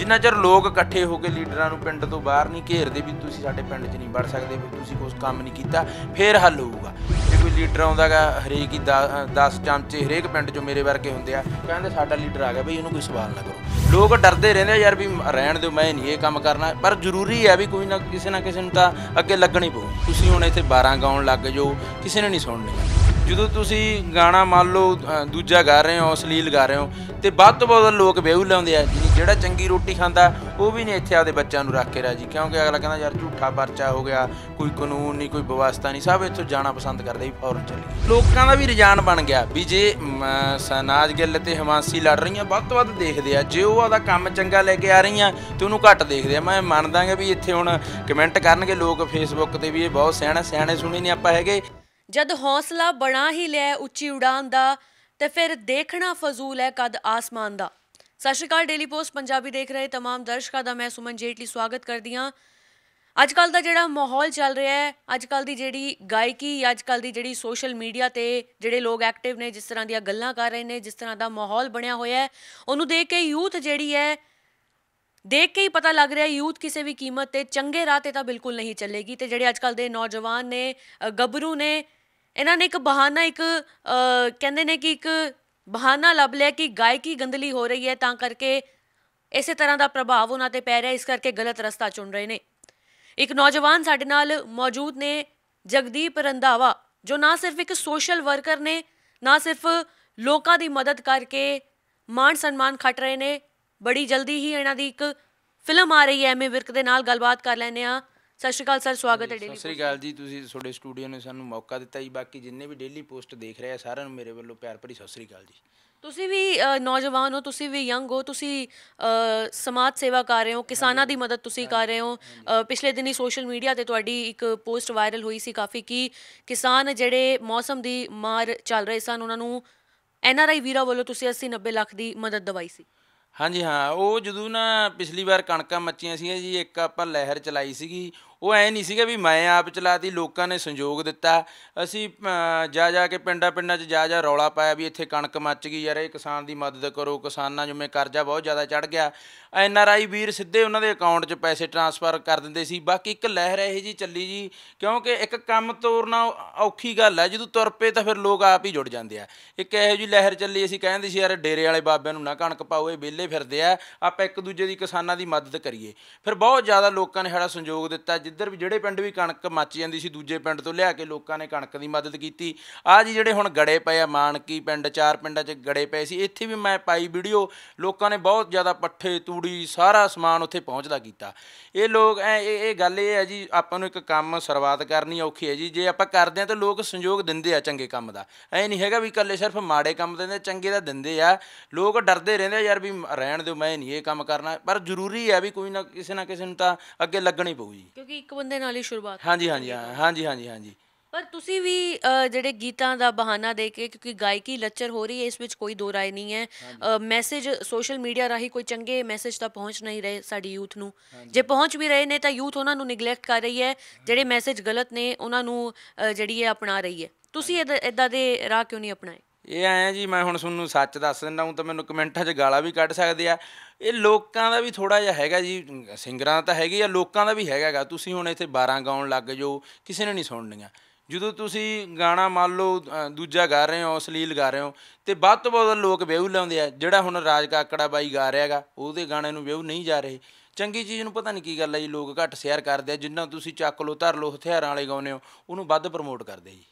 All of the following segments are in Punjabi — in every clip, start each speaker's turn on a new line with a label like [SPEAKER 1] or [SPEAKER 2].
[SPEAKER 1] ਜਿੰਨਾ ਚਿਰ ਲੋਕ ਇਕੱਠੇ ਹੋ ਕੇ ਲੀਡਰਾਂ ਨੂੰ ਪਿੰਡ ਤੋਂ ਬਾਹਰ ਨਹੀਂ ਘੇਰਦੇ ਵੀ ਤੁਸੀਂ ਸਾਡੇ ਪਿੰਡ 'ਚ ਨਹੀਂ ਵੜ ਸਕਦੇ, ਵੀ ਤੁਸੀਂ ਕੁਝ ਕੰਮ ਨਹੀਂ ਕੀਤਾ, ਫੇਰ ਹੱਲ ਹੋਊਗਾ। ਜੇ ਕੋਈ ਲੀਡਰ ਆਉਂਦਾਗਾ, ਹਰੇਕ ਹੀ 10 ਚਮਚੇ ਹਰੇਕ ਪਿੰਡ 'ਚੋਂ ਮੇਰੇ ਵਰਗੇ ਹੁੰਦੇ ਆ, ਕਹਿੰਦੇ ਸਾਡਾ ਲੀਡਰ ਆ ਗਿਆ, ਬਈ ਇਹਨੂੰ ਕੋਈ ਸਵਾਲ ਨਾ ਕਰੋ। ਲੋਕ ਡਰਦੇ ਰਹਿੰਦੇ ਆ ਯਾਰ ਵੀ ਰਹਿਣ ਦਿਓ, ਮੈਂ ਨਹੀਂ ਇਹ ਕੰਮ ਕਰਨਾ, ਪਰ ਜ਼ਰੂਰੀ ਹੈ ਵੀ ਕੋਈ ਨਾ ਕਿਸੇ ਨਾ ਕਿਸੇ ਨੂੰ ਤਾਂ ਅੱਗੇ ਲੱਗਣੀ ਪਊ। ਤੁਸੀਂ ਹੁਣ ਇੱਥੇ 12 ਗਾਉਣ ਲੱਗ ਜਾਓ, ਕਿਸੇ ਨੇ ਨਹੀਂ ਸੁਣਨੀ। ਜਦੋਂ ਤੁਸੀਂ ਗਾਣਾ ਮੰਨ ਲਓ ਦੂਜਾ ਗਾ ਰਹੇ ਹੋ ਅਸ਼ਲੀਲ ਗਾ ਰਹੇ ਹੋ ਤੇ ਵੱਧ ਤੋਂ ਵੱਧ ਲੋਕ ਵਿਊ ਲਾਉਂਦੇ ਆ। ਜਿਹਨੀ- ਜਿਹੜਾ ਚੰਗੀ ਰੋਟੀ ਖਾਂਦਾ ਉਹ ਵੀ ਨਹੀਂ ਇੱਥੇ ਆਪਦੇ ਬੱਚਿਆਂ ਨੂੰ ਰੱਖ ਕੇ ਰਾਜੀ। ਕਿਉਂਕਿ ਅਗਲਾ ਕਹਿੰਦਾ ਯਾਰ ਝੂਠਾ ਪਰਚਾ ਹੋ ਗਿਆ ਕੋਈ ਕਾਨੂੰਨ ਨਹੀਂ ਕੋਈ ਵਿਵਸਥਾ ਨਹੀਂ ਸਭ ਇੱਥੋਂ ਜਾਣਾ ਪਸੰਦ ਕਰਦੇ ਵੀ ਫੌਰਨ ਚੱਲੀ ਲੋਕਾਂ ਦਾ ਵੀ ਰੁਝਾਨ ਬਣ ਗਿਆ ਵੀ ਜੇ ਮ, ਸਨਾਜ ਗਿੱਲ ਤੇ ਹਿਮਾਂਸੀ ਲੜ ਰਹੀਆਂ ਵੱਧ ਤੋਂ ਵੱਧ ਦੇਖਦੇ ਆ। ਜੇ ਉਹ ਆਪਦਾ ਕੰਮ ਚੰਗਾ ਲੈ ਕੇ ਆ ਰਹੀਆਂ ਤੇ ਉਹਨੂੰ ਘੱਟ ਦੇਖਦੇ ਆ। ਮੈਂ ਮੰਨਦਾਗਾ ਵੀ ਇੱਥੇ ਹੁਣ ਕਮੈਂਟ ਕਰਨਗੇ ਲੋਕ ਫੇਸਬੁੱਕ ਤੇ ਵੀ ਇਹ ਬਹੁਤ ਸਿਆਣਾ ਸਿਆਣੇ ਸੁਣੀ ਨਹੀਂ ਆਪਾਂ ਹੈਗੇ।
[SPEAKER 2] ਜਦ ਹੌਸਲਾ ਬਣਾ ਹੀ ਲਿਆ ਉੱਚੀ ਉਡਾਨ ਦਾ ਤੇ ਫਿਰ ਦੇਖਣਾ ਫਜ਼ੂਲ ਹੈ ਕਦ ਆਸਮਾਨ ਦਾ ਸਤਿ ਸ਼੍ਰੀ ਅਕਾਲ ਡੇਲੀ ਪੋਸਟ ਪੰਜਾਬੀ ਦੇਖ ਰਹੇ तमाम ਦਰਸ਼ਕਾਂ ਦਾ ਮੈਂ ਸੁਮਨ ਜੇਟਲੀ ਸਵਾਗਤ ਕਰਦੀ ਹਾਂ ਅੱਜ ਕੱਲ ਦਾ ਜਿਹੜਾ ਮਾਹੌਲ ਚੱਲ ਰਿਹਾ ਹੈ ਅੱਜ ਕੱਲ ਦੀ ਜਿਹੜੀ ਗਾਇਕੀ ਅੱਜ ਕੱਲ ਦੀ ਜਿਹੜੀ ਸੋਸ਼ਲ ਮੀਡੀਆ ਤੇ ਜਿਹੜੇ ਲੋਕ ਐਕਟਿਵ ਨੇ ਜਿਸ ਤਰ੍ਹਾਂ ਦੀਆਂ ਗੱਲਾਂ ਕਰ ਰਹੇ ਨੇ ਜਿਸ ਤਰ੍ਹਾਂ ਦਾ ਮਾਹੌਲ ਬਣਿਆ ਹੋਇਆ ਹੈ ਉਹਨੂੰ ਦੇਖ ਕੇ ਯੂਥ ਜਿਹੜੀ ਹੈ ਦੇਖ ਕੇ ਹੀ ਪਤਾ ਲੱਗ ਰਿਹਾ ਯੂਥ ਕਿਸੇ ਵੀ ਕੀਮਤ ਤੇ ਚੰਗੇ ਰਾਹ ਤੇ ਤਾਂ ਬਿਲਕੁਲ ਨਹੀਂ ਚੱਲੇਗੀ ਤੇ ਜਿਹੜੇ ਅੱਜਕੱਲ ਦੇ ਨੌਜਵਾਨ ਨੇ ਅ, ਗੱਭਰੂ ਨੇ ਇਹਨਾਂ ਨੇ ਇੱਕ ਬਹਾਨਾ, ਇੱਕ ਕਹਿੰਦੇ ਨੇ ਕਿ ਇੱਕ ਬਹਾਨਾ ਲੱਭ ਲਿਆ ਕਿ ਗਾਇਕੀ ਗੰਦਲੀ ਹੋ ਰਹੀ ਹੈ, ਤਾਂ ਕਰਕੇ ਇਸੇ ਤਰ੍ਹਾਂ ਦਾ ਪ੍ਰਭਾਵ ਉਹਨਾਂ ਤੇ ਪੈ ਰਿਹਾ, ਇਸ ਕਰਕੇ ਗਲਤ ਰਸਤਾ ਚੁਣ ਰਹੇ ਨੇ। ਇੱਕ ਨੌਜਵਾਨ ਸਾਡੇ ਨਾਲ ਮੌਜੂਦ ਨੇ, ਜਗਦੀਪ ਰੰਧਾਵਾ, ਜੋ ਨਾ ਸਿਰਫ ਇੱਕ ਸੋਸ਼ਲ ਵਰਕਰ ਨੇ, ਨਾ ਸਿਰਫ ਲੋਕਾਂ ਦੀ ਮਦਦ ਕਰਕੇ ਮਾਣ ਸਨਮਾਨ ਖੱਟ ਰਹੇ ਨੇ, ਬੜੀ ਜਲਦੀ ਹੀ ਇਹਨਾਂ ਦੀ ਇੱਕ ਫਿਲਮ ਆ ਰਹੀ ਹੈ ਐਮਏ ਵਿਰਕ ਦੇ ਨਾਲ ਗੱਲਬਾਤ ਕਰ ਲੈਨੇ ਆ ਸਤਿ ਸ਼੍ਰੀ ਅਕਾਲ ਸਰ ਸਵਾਗਤ ਹੈ
[SPEAKER 1] ਸਤਿ
[SPEAKER 2] ਡੇਲੀ
[SPEAKER 1] ਸ੍ਰੀ ਅਕਾਲ ਜੀ ਤੁਸੀਂ ਤੁਹਾਡੇ ਸਟੂਡੀਓ ਨੇ ਸਾਨੂੰ ਮੌਕਾ ਦਿੱਤਾ ਜੀ ਬਾਕੀ ਜਿੰਨੇ ਵੀ ਡੇਲੀ ਪੋਸਟ ਦੇਖ ਰਹੇ ਆ ਸਾਰਿਆਂ ਨੂੰ ਮੇਰੇ ਵੱਲੋਂ ਪਿਆਰ ਭਰੀ ਸਤਿ ਸ੍ਰੀ ਅਕਾਲ ਜੀ।
[SPEAKER 2] ਤੁਸੀਂ ਵੀ ਨੌਜਵਾਨ ਹੋ ਤੁਸੀਂ ਵੀ ਯੰਗ ਹੋ ਤੁਸੀਂ ਸਮਾਜ ਸੇਵਾ ਕਰ ਰਹੇ ਹੋ ਕਿਸਾਨਾਂ ਦੀ ਮਦਦ ਤੁਸੀਂ ਕਰ ਰਹੇ ਹੋ। ਪਿਛਲੇ ਦਿਨੀ ਸੋਸ਼ਲ ਮੀਡੀਆ ਤੇ ਤੁਹਾਡੀ ਇੱਕ ਪੋਸਟ ਵਾਇਰਲ ਹੋਈ ਸੀ ਕਾਫੀ ਕਿ ਕਿਸਾਨ ਜਿਹੜੇ ਮੌਸਮ ਦੀ ਮਾਰ ਚੱਲ ਰਹੇ ਸਨ ਉਹਨਾਂ ਨੂੰ ਐਨਆਰਆਈ ਵੀਰਾ ਵੱਲੋਂ ਤੁਸੀਂ 80 90 ਲੱਖ ਦੀ ਮਦਦ ਦਵਾਈ ਸੀ।
[SPEAKER 1] ਹਾਂਜੀ ਹਾਂ ਉਹ ਜਦੋਂ ਨਾ ਪਿਛਲੀ ਵਾਰ ਕਣਕਾਂ ਮੱਚੀਆਂ ਸੀਗੀਆਂ ਜੀ ਇੱਕ ਆਪਾਂ ਲਹਿਰ ਚਲਾਈ ਸੀਗੀ ਉਹ ਐ ਨਹੀਂ ਸੀਗਾ ਵੀ ਮੈਂ ਆਪ ਚਲਾਤੀ, ਲੋਕਾਂ ਨੇ ਸੰਯੋਗ ਦਿੱਤਾ। ਅਸੀਂ ਜਾ ਜਾ ਕੇ ਪਿੰਡਾਂ ਪਿੰਡਾਂ 'ਚ ਜਾ ਜਾ ਰੌਲਾ ਪਾਇਆ ਵੀ ਇੱਥੇ ਕਣਕ ਮੱਚ ਗਈ ਯਾਰ, ਇਹ ਕਿਸਾਨ ਦੀ ਮਦਦ ਕਰੋ, ਕਿਸਾਨਾਂ ਜਿਵੇਂ ਕਰਜ਼ਾ ਬਹੁਤ ਜ਼ਿਆਦਾ ਚੜ ਗਿਆ। ਐਨ ਆਰ ਆਈ ਵੀਰ ਸਿੱਧੇ ਉਹਨਾਂ ਦੇ ਅਕਾਊਂਟ 'ਚ ਪੈਸੇ ਟ੍ਰਾਂਸਫਰ ਕਰ ਦਿੰਦੇ ਸੀ। ਬਾਕੀ ਇੱਕ ਲਹਿਰ ਇਹ ਜੀ ਚੱਲੀ ਜੀ, ਕਿਉਂਕਿ ਇੱਕ ਕੰਮ ਤੋਰਨਾ ਔਖੀ ਗੱਲ ਹੈ ਜਦੋਂ ਤੁਰ ਪਏ ਤਾਂ ਫਿਰ ਲੋਕ ਆਪ ਹੀ ਜੁੜ ਜਾਂਦੇ ਆ। ਇੱਕ ਇਹੋ ਜੀ ਲਹਿਰ ਚੱਲੀ, ਅਸੀਂ ਕਹਿੰਦੇ ਸੀ, ਯਾਰ ਡੇਰੇ ਵਾਲੇ ਬਾਬਿਆਂ ਨੂੰ ਨਾ ਕਣਕ ਪਾਓ, ਇਹ ਵਿਹਲੇ ਫਿਰਦੇ ਆ, ਆਪਾਂ ਇੱਕ ਦੂਜੇ ਦੀ ਕਿਸਾਨਾਂ ਦੀ ਮਦਦ ਕਰੀਏ। ਫਿਰ ਬਹੁਤ ਜ਼ਿਆਦਾ ਲੋਕਾਂ ਨੇ ਸਾਡਾ ਸੰਯੋਗ ਦਿੱਤਾ ਜਿੱਧਰ ਵੀ ਜਿਹੜੇ ਪਿੰਡ ਵੀ ਕਣਕ ਮੱਚ ਜਾਂਦੀ ਸੀ, ਦੂਜੇ ਪਿੰਡ ਤੋਂ ਲਿਆ ਕੇ ਲੋਕਾਂ ਨੇ ਕਣਕ ਦੀ ਮਦਦ ਕੀਤੀ। ਆ ਜੀ ਜਿਹੜੇ ਹੁਣ ਗੜੇ ਪਏ ਆ, ਮਾਨਕੀ ਪਿੰਡ, ਚਾਰ ਪਿੰਡਾਂ 'ਚ ਗੜੇ ਪਏ ਸੀ, ਇੱਥੇ ਵੀ ਮੈਂ ਪਾਈ ਵੀਡੀਓ, ਲੋਕਾਂ ਨੇ ਬਹੁਤ ਜ਼ਿਆਦਾ ਪੱਠੇ, ਤੂੜੀ, ਸਾਰਾ ਸਮਾਨ ਉੱਥੇ ਪਹੁੰਚਦਾ ਕੀਤਾ। ਇਹ ਲੋਕ, ਐ, ਇਹ ਇਹ ਗੱਲ ਇਹ ਹੈ ਜੀ, ਆਪਾਂ ਨੂੰ ਇੱਕ ਕੰਮ ਸ਼ੁਰੂਆਤ ਕਰਨੀ ਔਖੀ ਹੈ ਜੀ, ਜੇ ਆਪਾਂ ਕਰਦੇ ਆ ਤਾਂ ਲੋਕ ਸੰਯੋਗ ਦਿੰਦੇ ਆ ਚੰਗੇ ਕੰਮ ਦਾ। ਐ ਨਹੀਂ ਹੈਗਾ ਵੀ ਇਕੱਲੇ ਸਿਰਫ ਮਾੜੇ ਕੰਮ ਦਿੰਦੇ, ਚੰਗੇ ਦਾ ਦਿੰਦੇ ਆ। ਲੋਕ ਡਰਦੇ ਰਹਿੰਦੇ ਆ, ਯਾਰ ਵੀ ਰਹਿਣ ਦਿਓ, ਮੈਂ ਨਹੀਂ ਇਹ ਕੰਮ ਕਰਨਾ। ਪਰ ਜ਼ਰੂਰੀ ਹੈ ਵੀ ਕੋਈ ਨਾ, ਕਿਸੇ ਨਾ ਕਿਸੇ ਨੂੰ ਤਾਂ ਅੱਗੇ ਲੱਗਣੀ ਪਊ ਜੀ।
[SPEAKER 2] ਕਿਉਂਕਿ ਇੱਕ ਬੰਦੇ ਨਾਲ ਹੀ ਸ਼ੁਰੂਆਤ
[SPEAKER 1] ਹਾਂਜੀ ਹਾਂਜੀ ਹਾਂ, ਹਾਂਜੀ ਹਾਂਜੀ ਹਾਂਜੀ।
[SPEAKER 2] ਪਰ ਤੁਸੀਂ ਵੀ ਅ, ਜਿਹੜੇ ਗੀਤਾਂ ਦਾ ਬਹਾਨਾ ਦੇ ਕੇ ਕਿਉਂਕਿ ਗਾਇਕੀ ਲੱਚਰ ਹੋ ਰਹੀ ਹੈ ਇਸ ਵਿੱਚ ਕੋਈ ਦੋ ਰਾਏ ਨਹੀਂ ਹੈ। ਮੈਸੇਜ ਸੋਸ਼ਲ ਮੀਡੀਆ ਰਾਹੀਂ ਕੋਈ ਚੰਗੇ ਮੈਸੇਜ ਤਾਂ ਪਹੁੰਚ ਨਹੀਂ ਰਹੇ ਸਾਡੀ ਯੂਥ ਨੂੰ। ਜੇ ਪਹੁੰਚ ਵੀ ਰਹੇ ਨੇ ਤਾਂ ਯੂਥ ਉਹਨਾਂ ਨੂੰ ਨਿਗਲੈਕਟ ਕਰ ਰਹੀ ਹੈ। ਜਿਹੜੇ ਮੈਸੇਜ ਗਲਤ ਨੇ ਉਹਨਾਂ ਨੂੰ ਅ, ਜਿਹੜੀ ਹੈ ਅਪਣਾ ਰਹੀ ਹੈ। ਤੁਸੀਂ ਇਦਾਂ ਦੇ ਰਾਹ ਕਿਉਂ ਨਹੀਂ ਅਪਣਾਏ?
[SPEAKER 1] ਇਹ ਆਇਆ ਜੀ, ਮੈਂ ਹੁਣ ਤੁਹਾਨੂੰ ਸੱਚ ਦੱਸ ਦਿੰਦਾ ਹੂੰ ਤਾਂ ਮੈਨੂੰ ਕਮੈਂਟਾਂ 'ਚ ਗਾਲਾਂ ਵੀ ਕੱਢ ਸਕਦੇ ਆ। ਇਹ ਲੋਕਾਂ ਦਾ ਵੀ ਥੋੜਾ ਜਿਹਾ ਹੈਗਾ ਜੀ, ਸਿੰਗਰਾਂ ਦਾ ਤਾਂ ਹੈਗੀ ਆ, ਲੋਕਾਂ ਦਾ ਵੀ ਹੈਗਾਗਾ ਤੁਸੀਂ ਹੁਣ ਇੱਥੇ 12 ਗਾਉਣ ਲੱਗ ਜਾਓ, ਕਿਸੇ ਨੇ ਨਹੀਂ ਸੁਣਨੀਆਂ। ਜਦੋਂ ਤੁਸੀਂ ਗਾਣਾ ਮੰਨ ਲਓ ਦੂਜਾ ਗਾ ਰਹੇ ਹੋ, ਅਸ਼ਲੀਲ ਗਾ ਰਹੇ ਹੋ, ਤੇ ਵੱਧ ਤੋਂ ਵੱਧ ਲੋਕ ਵਿਊ ਲਾਉਂਦੇ ਆ, ਜਿਹੜਾ ਹੁਣ ਰਾਜ ਕਾਕੜਾ ਬਾਈ ਗਾ ਰਿਹਾਗਾ ਉਹਦੇ ਗਾਣੇ ਨੂੰ ਵਿਊ ਨਹੀਂ ਜਾ ਰਹੇ। ਚੰਗੀ ਚੀਜ਼ ਨੂੰ ਪਤਾ ਨਹੀਂ ਕੀ ਗੱਲ ਹੈ ਜੀ, ਲੋਕ ਘੱਟ ਸ਼ੇਅਰ ਕਰਦੇ ਆ, ਜਿੰਨਾ ਤੁਸੀਂ ਚੱਕ ਲਓ, ਧਰ ਲਓ, ਹਥਿਆਰਾਂ ਵਾਲੇ ਗਾਉਂਦੇ ਹੋ, ਉਹਨੂੰ ਵੱਧ ਪ੍ਰਮੋਟ ਕਰਦੇ ਜੀ।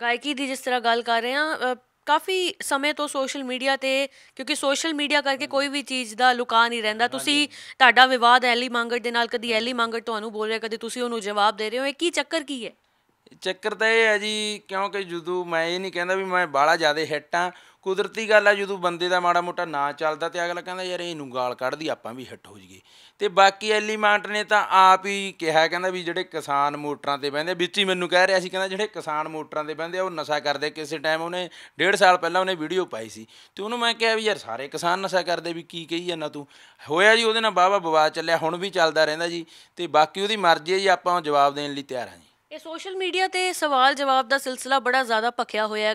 [SPEAKER 2] ਗਾਇਕੀ ਦੀ ਜਿਸ ਤਰ੍ਹਾਂ ਗੱਲ ਕਰ ਰਹੇ ਅ, ਕਾਫੀ ਸਮੇਂ ਤੋਂ ਸੋਸ਼ਲ ਮੀਡੀਆ ਤੇ ਕਿਉਂਕਿ ਸੋਸ਼ਲ ਮੀਡੀਆ ਕਰਕੇ ਕੋਈ ਵੀ ਚੀਜ਼ ਦਾ ਲੁਕਾ ਨਹੀਂ ਰਹਿੰਦਾ। ਤੁਸੀਂ ਤੁਹਾਡਾ ਵਿਵਾਦ ਐਲੀ ਮੰਗਟ ਦੇ ਨਾਲ ਕਦੀ ਐਲੀ ਮੰਗਟ ਤੁਹਾਨੂੰ ਬੋਲ ਰਿਹਾ ਕਦੀ ਤੁਸੀਂ ਉਹਨੂੰ ਜਵਾਬ ਦੇ ਰਹੇ ਹੋ ਇਹ ਕੀ ਚੱਕਰ ਕੀ ਹੈ?
[SPEAKER 1] ਚੱਕਰ ਤਾਂ ਇਹ ਹੈ ਜੀ, ਕਿਉਂਕਿ ਜਦੋਂ ਮੈਂ ਇਹ ਨਹੀਂ ਕਹਿੰਦਾ ਵੀ ਮੈਂ ਬਾਹਲਾ ਜ਼ਿਆਦਾ ਹਿੱਟ ਆ ਕੁਦਰਤੀ ਗੱਲ ਆ, ਜਦੋਂ ਬੰਦੇ ਦਾ ਮਾੜਾ ਮੋਟਾ ਨਾਂ ਚੱਲਦਾ ਤੇ ਅਗਲਾ ਕਹਿੰਦਾ, ਯਾਰ ਇਹਨੂੰ ਗਾਲ ਕੱਢਦੀ ਆਪਾਂ ਵੀ ਹਿੱਟ ਹੋ ਜਾਈਏ। ਤੇ ਬਾਕੀ ਐਲੀਮੈਂਟ ਨੇ ਤਾਂ ਆਪ ਹੀ ਕਿਹਾ, ਕਹਿੰਦਾ ਵੀ ਜਿਹੜੇ ਕਿਸਾਨ ਮੋਟਰਾਂ ਤੇ ਬਹਿੰਦੇ ਵਿੱਚ ਹੀ ਮੈਨੂੰ ਕਹਿ ਰਿਹਾ ਸੀ, ਕਹਿੰਦਾ ਜਿਹੜੇ ਕਿਸਾਨ ਮੋਟਰਾਂ ਤੇ ਬਹਿੰਦੇ ਆ, ਉਹ ਨਸ਼ਾ ਕਰਦੇ, ਕਿਸੇ ਟਾਈਮ ਉਹਨੇ, ਡੇਢ ਸਾਲ ਪਹਿਲਾਂ ਉਹਨੇ ਵੀਡੀਓ ਪਾਈ ਸੀ। ਤੇ ਉਹਨੂੰ ਮੈਂ ਕਿਹਾ ਵੀ ਯਾਰ ਸਾਰੇ ਕਿਸਾਨ ਨਸ਼ਾ ਕਰਦੇ, ਵੀ ਕੀ ਕਹੀ ਜਾਂਦਾ ਤੂੰ? ਹੋਇਆ ਜੀ, ਉਹਦੇ ਨਾਲ ਵਾਹਵਾ ਵਿਵਾਦ ਚੱਲਿਆ, ਹੁਣ ਵੀ ਚੱਲਦਾ ਰਹਿੰਦਾ ਜੀ। ਤੇ ਬਾਕੀ ਉਹਦੀ ਮਰਜ਼ੀ ਹੈ ਜੀ, ਆਪਾਂ ਜਵਾਬ ਦੇਣ ਲਈ ਤਿਆਰ ਹਾਂ ਜੀ।
[SPEAKER 2] ਇਹ ਸੋਸ਼ਲ ਮੀਡੀਆ ਤੇ ਸਵਾਲ ਜਵਾਬ ਦਾ ਸਿਲਸਿਲਾ ਬੜਾ ਜ਼ਿਆਦਾ ਭਖਿਆ ਹੋਇਆ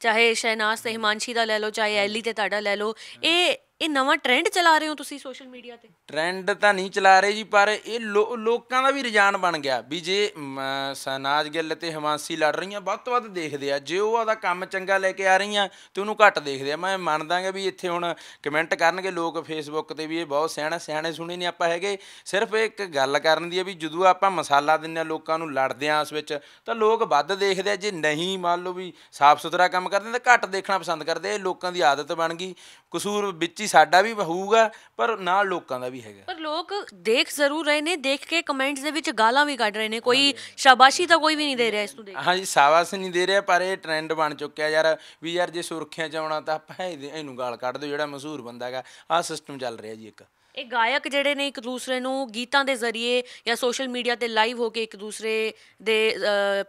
[SPEAKER 2] ਚਾਹੇ ਸ਼ਹਿਨਾਜ਼ ਤੇ ਹਿਮਾਂਸ਼ੀ ਦਾ ਲੈ ਲਓ, ਚਾਹੇ ਐਲੀ ਤੇ ਤੁਹਾਡਾ ਲੈ ਲਓ, ਇਹ ਇਹ ਨਵਾਂ ਟ੍ਰੈਂਡ ਚਲਾ ਰਹੇ ਹੋ ਤੁਸੀਂ ਸੋਸ਼ਲ ਮੀਡੀਆ ਤੇ?
[SPEAKER 1] ਟ੍ਰੈਂਡ ਤਾਂ ਨਹੀਂ ਚਲਾ ਰਹੇ ਜੀ ਪਰ ਇਹ ਲੋ- ਲੋਕਾਂ ਦਾ ਵੀ ਰੁਝਾਨ ਬਣ ਗਿਆ ਵੀ ਜੇ ਮ, ਸਨਾਜ ਗਿੱਲ ਤੇ ਹਿਮਾਂਸੀ ਲੜ ਰਹੀਆਂ ਵੱਧ ਤੋਂ ਵੱਧ ਦੇਖਦੇ ਆ। ਜੇ ਉਹ ਆਦਾ ਕੰਮ ਚੰਗਾ ਲੈ ਕੇ ਆ ਰਹੀਆਂ ਤੇ ਉਹਨੂੰ ਘੱਟ ਦੇਖਦੇ ਆ। ਮੈਂ ਮੰਨਦਾਗਾ ਵੀ ਇੱਥੇ ਹੁਣ ਕਮੈਂਟ ਕਰਨਗੇ ਲੋਕ ਫੇਸਬੁੱਕ ਤੇ ਵੀ ਇਹ ਬਹੁਤ ਸਿਆਣਾ ਸਿਆਣੇ ਸੁਣੇ ਨੇ ਆਪਾਂ ਹੈਗੇ। ਸਿਰਫ ਇੱਕ ਗੱਲ ਕਰਨ ਦੀ ਆ ਵੀ ਜਦੋਂ ਆਪਾਂ ਮਸਾਲਾ ਦਿੰਦੇ ਆ ਲੋਕਾਂ ਨੂੰ ਲੜਦੇ ਆ ਉਸ ਵਿੱਚ ਤਾਂ ਲੋਕ ਵੱਧ ਦੇਖਦੇ ਆ। ਜੇ ਨਹੀਂ ਮੰਨ ਲਓ ਵੀ ਸਾਫ਼ ਸੁਥਰਾ ਕੰਮ ਕਰਦੇ ਤਾਂ ਘੱਟ ਦੇਖਣਾ ਪਸੰਦ ਕਰਦੇ ਇਹ ਲੋਕਾਂ ਦੀ ਆਦਤ ਬਣ ਗਈ। ਕਸੂਰ ਵਿੱਚ ਹੀ ਸਾਡਾ ਵੀ ਹੋਊਗਾ ਪਰ ਨਾਲ ਲੋਕਾਂ ਦਾ ਵੀ ਹੈਗਾ।
[SPEAKER 2] ਪਰ ਲੋਕ ਦੇਖ ਜ਼ਰੂਰ ਰਹੇ ਨੇ ਦੇਖ ਕੇ ਕਮੈਂਟਸ ਦੇ ਵਿੱਚ ਗਾਲਾਂ ਵੀ ਕੱਢ ਰਹੇ ਨੇ। ਕੋਈ ਸ਼ਾਬਾਸ਼ੀ ਤਾਂ ਕੋਈ ਵੀ ਨਹੀਂ ਦੇ ਰਿਹਾ ਇਸ ਨੂੰ ਦੇਖ
[SPEAKER 1] ਹਾਂਜੀ ਸਾਵਾਸ ਨਹੀਂ ਦੇ ਰਿਹਾ ਪਰ ਇਹ ਟ੍ਰੈਂਡ ਬਣ ਚੁੱਕਿਆ ਯਾਰ ਵੀ ਯਾਰ ਜੇ ਸੁਰਖੀਆਂ ਚ ਆਉਣਾ ਤਾਂ ਆਪਾਂ ਇਹਨੂੰ ਗਾਲ ਕੱਢ ਦਿਓ ਜਿਹੜਾ ਮਸ਼ਹੂਰ ਬੰਦਾ ਹੈਗਾ। ਆਹ ਸਿਸਟਮ ਚੱਲ ਰਿਹਾ ਜੀ ਇੱਕ।
[SPEAKER 2] ਇਹ ਗਾਇਕ ਜਿਹੜੇ ਨੇ ਇੱਕ ਦੂਸਰੇ ਨੂੰ ਗੀਤਾਂ ਦੇ ਜ਼ਰੀਏ ਜਾਂ ਸੋਸ਼ਲ ਮੀਡੀਆ ਤੇ ਲਾਈਵ ਹੋ ਕੇ ਇੱਕ ਦੂਸਰੇ ਦੇ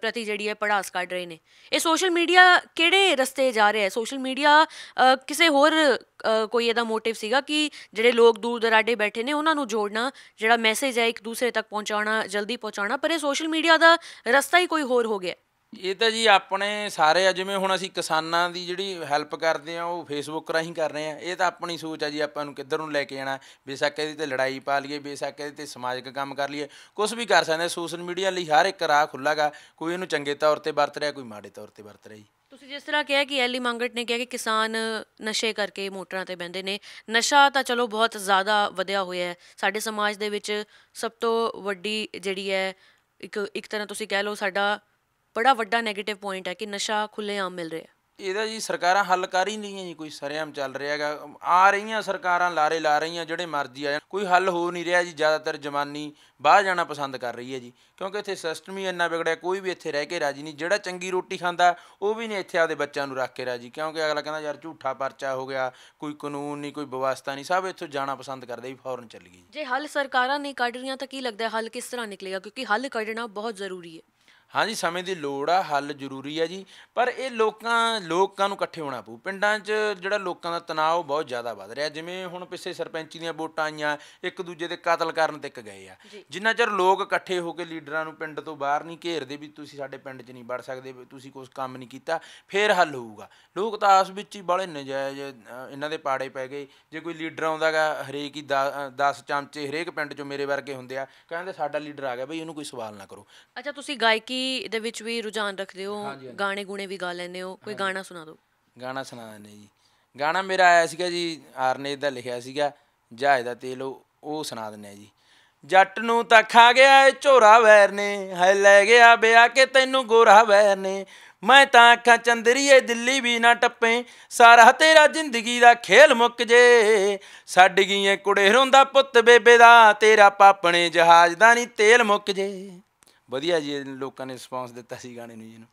[SPEAKER 2] ਪ੍ਰਤੀ ਜਿਹੜੀ ਹੈ ਪੜਾਸ ਕੱਢ ਰਹੇ ਨੇ। ਇਹ ਸੋਸ਼ਲ ਮੀਡੀਆ ਕਿਹੜੇ ਰਸਤੇ ਜਾ ਰਿਹਾ ਹੈ? ਸੋਸ਼ਲ ਮੀਡੀਆ ਕਿਸੇ ਹੋਰ ਕੋਈ ਇਹਦਾ ਮੋਟਿਵ ਸੀਗਾ ਕਿ ਜਿਹੜੇ ਲੋਕ ਦੂਰ ਦਰਾਡੇ ਬੈਠੇ ਨੇ ਉਹਨਾਂ ਨੂੰ ਜੋੜਨਾ, ਜਿਹੜਾ ਮੈਸੇਜ ਹੈ ਇੱਕ ਦੂਸਰੇ ਤੱਕ ਪਹੁੰਚਾਉਣਾ, ਜਲਦੀ ਪਹੁੰਚਾਉਣਾ, ਪਰ ਇਹ ਸੋਸ਼ਲ ਮੀਡੀਆ ਦਾ ਰਸਤਾ ਹੀ ਕੋਈ ਹੋਰ ਹੋ ਗਿਆ।
[SPEAKER 1] ਇਹ ਤਾਂ ਜੀ ਆਪਣੇ ਸਾਰੇ ਆ, ਜਿਵੇਂ ਹੁਣ ਅਸੀਂ ਕਿਸਾਨਾਂ ਦੀ ਜਿਹੜੀ ਹੈਲਪ ਕਰਦੇ ਆ, ਉਹ ਫੇਸਬੁੱਕ ਰਾਹੀਂ ਕਰ ਰਹੇ ਆ। ਇਹ ਤਾਂ ਆਪਣੀ ਸੋਚ ਆ ਜੀ, ਆਪਾਂ ਨੂੰ ਕਿੱਧਰ ਨੂੰ ਲੈ ਕੇ ਜਾਣਾ। ਬੇਸ਼ੱਕ ਇਹਦੇ ਤੇ ਲੜਾਈ ਪਾ ਲਈਏ, ਬੇਸ਼ੱਕ ਇਹਦੇ ਤੇ ਸਮਾਜਿਕ ਕੰਮ ਕਰ ਲਈਏ। ਕੁਝ ਵੀ ਕਰ ਸਕਦੇ ਸੋਸ਼ਲ ਮੀਡੀਆ ਲਈ ਹਰ ਇੱਕ ਰਾਹ ਖੁੱਲਾਗਾ ਕੋਈ ਇਹਨੂੰ ਚੰਗੇ ਤੌਰ ਤੇ ਵਰਤ ਰਿਹਾ, ਕੋਈ ਮਾੜੇ ਤੌਰ ਤੇ ਵਰਤ ਰਿਹਾ ਜੀ।
[SPEAKER 2] ਤੁਸੀਂ ਜਿਸ ਤਰ੍ਹਾਂ ਕਿਹਾ ਕਿ ਐਲੀ ਮੰਗਟ ਨੇ ਕਿਹਾ ਕਿ ਕਿਸਾਨ ਨਸ਼ੇ ਕਰਕੇ ਮੋਟਰਾਂ ਤੇ ਬਹਿੰਦੇ ਨੇ। ਨਸ਼ਾ ਤਾਂ ਚਲੋ ਬਹੁਤ ਜ਼ਿਆਦਾ ਵਧਿਆ ਹੋਇਆ ਹੈ। ਸਾਡੇ ਸਮਾਜ ਦੇ ਵਿੱਚ ਸਭ ਤੋਂ ਵੱਡੀ ਜਿਹੜੀ ਹੈ, ਇੱਕ ਇੱਕ ਤਰ੍ਹਾਂ ਤੁਸੀਂ ਕਹਿ ਲਓ ਸਾਡਾ ਬੜਾ ਵੱਡਾ 네ਗੇਟਿਵ ਪੁਆਇੰਟ ਹੈ ਕਿ ਨਸ਼ਾ ਖੁੱਲ੍ਹੇਆਮ ਮਿਲ ਰਿਹਾ ਹੈ।
[SPEAKER 1] ਇਹਦਾ ਜੀ ਸਰਕਾਰਾਂ ਹੱਲ ਕਰ ਹੀ ਨਹੀਂ ਹੈ ਜੀ ਕੋਈ ਸਰੇਆਮ ਚੱਲ ਰਿਹਾ ਹੈਗਾ। ਆ ਰਹੀਆਂ ਸਰਕਾਰਾਂ ਲਾਰੇ ਲਾ ਰਹੀਆਂ ਜਿਹੜੇ ਮਰਜ਼ੀ ਆ ਜਾਣ। ਕੋਈ ਹੱਲ ਹੋ ਨਹੀਂ ਰਿਹਾ ਜੀ ਜ਼ਿਆਦਾਤਰ ਜਵਾਨੀ ਬਾਹਰ ਜਾਣਾ ਪਸੰਦ ਕਰ ਰਹੀ ਹੈ ਜੀ। ਕਿਉਂਕਿ ਇੱਥੇ ਸਿਸਟਮ ਹੀ ਇੰਨਾ ਵਿਗੜਿਆ ਕੋਈ ਵੀ ਇੱਥੇ ਰਹਿ ਕੇ ਰਾਜੀ ਨਹੀਂ। ਜਿਹੜਾ ਚੰਗੀ ਰੋਟੀ ਖਾਂਦਾ ਉਹ ਵੀ ਨਹੀਂ ਇੱਥੇ ਆਪਦੇ ਬੱਚਿਆਂ ਨੂੰ ਰੱਖ ਕੇ ਰਾਜੀ। ਕਿਉਂਕਿ ਅਗਲਾ ਕਹਿੰਦਾ ਯਾਰ ਝੂਠਾ ਪਰਚਾ ਹੋ ਗਿਆ ਕੋਈ ਕਾਨੂੰਨ ਨਹੀਂ ਕੋਈ ਵਿਵਸਥਾ ਨਹੀਂ। ਸਭ ਇੱਥੋਂ ਜਾਣਾ ਪਸੰਦ ਕਰਦੇ ਵੀ ਫੌਰਨ ਚੱਲ ਗਈ
[SPEAKER 2] ਜੇ ਹੱਲ ਸਰਕਾਰਾਂ ਨਹੀਂ ਕੱਢ ਰਹੀਆਂ ਤਾਂ ਕੀ ਲੱਗਦਾ ਹੱਲ ਕਿਸ ਤਰ੍ਹਾਂ ਨਿਕਲੇਗਾ? ਕਿਉਂਕਿ ਹੱਲ ਕੱਢਣਾ ਬਹੁਤ ਜ਼ਰੂਰੀ ਹੈ।
[SPEAKER 1] ਹਾਂਜੀ ਸਮੇਂ ਦੀ ਲੋੜ ਆ ਹੱਲ ਜ਼ਰੂਰੀ ਆ ਜੀ। ਪਰ ਇਹ ਲੋਕਾਂ ਲੋਕਾਂ ਨੂੰ ਇਕੱਠੇ ਹੋਣਾ ਪਊ। ਪਿੰਡਾਂ 'ਚ ਜਿਹੜਾ ਲੋਕਾਂ ਦਾ ਤਣਾਅ ਉਹ ਬਹੁਤ ਜ਼ਿਆਦਾ ਵੱਧ ਰਿਹਾ। ਜਿਵੇਂ ਹੁਣ ਪਿੱਛੇ ਸਰਪੰਚੀ ਦੀਆਂ ਵੋਟਾਂ ਆਈਆਂ ਇੱਕ ਦੂਜੇ ਦੇ ਕਤਲ ਕਰਨ ਤੱਕ ਗਏ ਆ। ਜਿੰਨਾ ਚਿਰ ਲੋਕ ਇਕੱਠੇ ਹੋ ਕੇ ਲੀਡਰਾਂ ਨੂੰ ਪਿੰਡ ਤੋਂ ਬਾਹਰ ਨਹੀਂ ਘੇਰਦੇ ਵੀ ਤੁਸੀਂ ਸਾਡੇ ਪਿੰਡ 'ਚ ਨਹੀਂ ਵੜ ਸਕਦੇ ਤੁਸੀਂ ਕੁਝ ਕੰਮ ਨਹੀਂ ਕੀਤਾ ਫੇਰ ਹੱਲ ਹੋਊਗਾ। ਲੋਕ ਤਾਂ ਆਸ ਵਿੱਚ ਹੀ ਬਾਲੇ ਨਜਾਇਜ਼ ਇਹਨਾਂ ਦੇ ਪਾੜੇ ਪੈ ਗਏ। ਜੇ ਕੋਈ ਲੀਡਰ ਆਉਂਦਾਗਾ ਹਰੇਕ ਹੀ 10 ਚਮਚੇ ਹਰੇਕ ਪਿੰਡ 'ਚੋਂ ਮੇਰੇ ਵਰਗੇ ਹੁੰਦੇ ਆ ਕਹਿੰਦੇ ਸਾਡਾ ਲੀਡਰ ਆ ਗਿਆ ਬਈ ਇਹਨੂੰ ਕੋਈ ਸਵਾਲ ਨਾ ਕਰੋ।
[SPEAKER 2] ਅੱਛਾ ਤੁਸੀਂ ਗਾਇਕੀ ਦੇ ਵਿੱਚ ਵੀ ਰੁਝਾਨ ਰੱਖਦੇ ਹੋ ਗਾਣੇ ਗੁਣੇ ਵੀ ਗਾ ਲੈਂਦੇ ਹੋ ਕੋਈ ਗਾਣਾ ਸੁਣਾ ਦਿਓ।
[SPEAKER 1] ਗਾਣਾ ਸੁਣਾ ਦਿੰਦੇ ਜੀ। ਗਾਣਾ ਮੇਰਾ ਆਇਆ ਸੀਗਾ ਜੀ ਆਰਨੇਜ ਦਾ ਲਿਖਿਆ ਸੀਗਾ ਜਹਾਜ਼ ਦਾ ਤੇਲ ਉਹ ਉਹ ਸੁਣਾ ਦਿੰਦੇ ਆ ਜੀ। ਜੱਟ ਨੂੰ ਤਾਂ ਖਾ ਗਿਆ ਏ ਝੋਰਾ ਵੈਰ ਨੇ ਹੈ ਲੈ ਗਿਆ ਵਿਆਹ ਕੇ ਤੈਨੂੰ ਗੋਰਾ ਵੈਰ ਨੇ। ਮੈਂ ਤਾਂ ਅੱਖਾਂ ਚੰਦਰੀਏ ਦਿੱਲੀ ਵੀ ਨਾ ਟੱਪੇ ਸਾਰਾ ਤੇਰਾ ਜ਼ਿੰਦਗੀ ਦਾ ਖੇਲ ਮੁੱਕ ਜੇ। ਛੱਡ ਗਈਏ ਕੁੜੇ ਰੋਂਦਾ ਪੁੱਤ ਬੇਬੇ ਦਾ ਤੇਰਾ ਪਾਪਣੇ ਜਹਾਜ਼ ਦਾ ਨਹੀਂ ਤੇਲ ਮੁੱਕ ਜੇ। ਵਧੀਆ ਜੀ ਲੋਕਾਂ ਨੇ ਰਿਸਪੌਂਸ ਦਿੱਤਾ ਸੀ ਗਾਣੇ ਨੂੰ ਜੀ ਇਹਨੂੰ।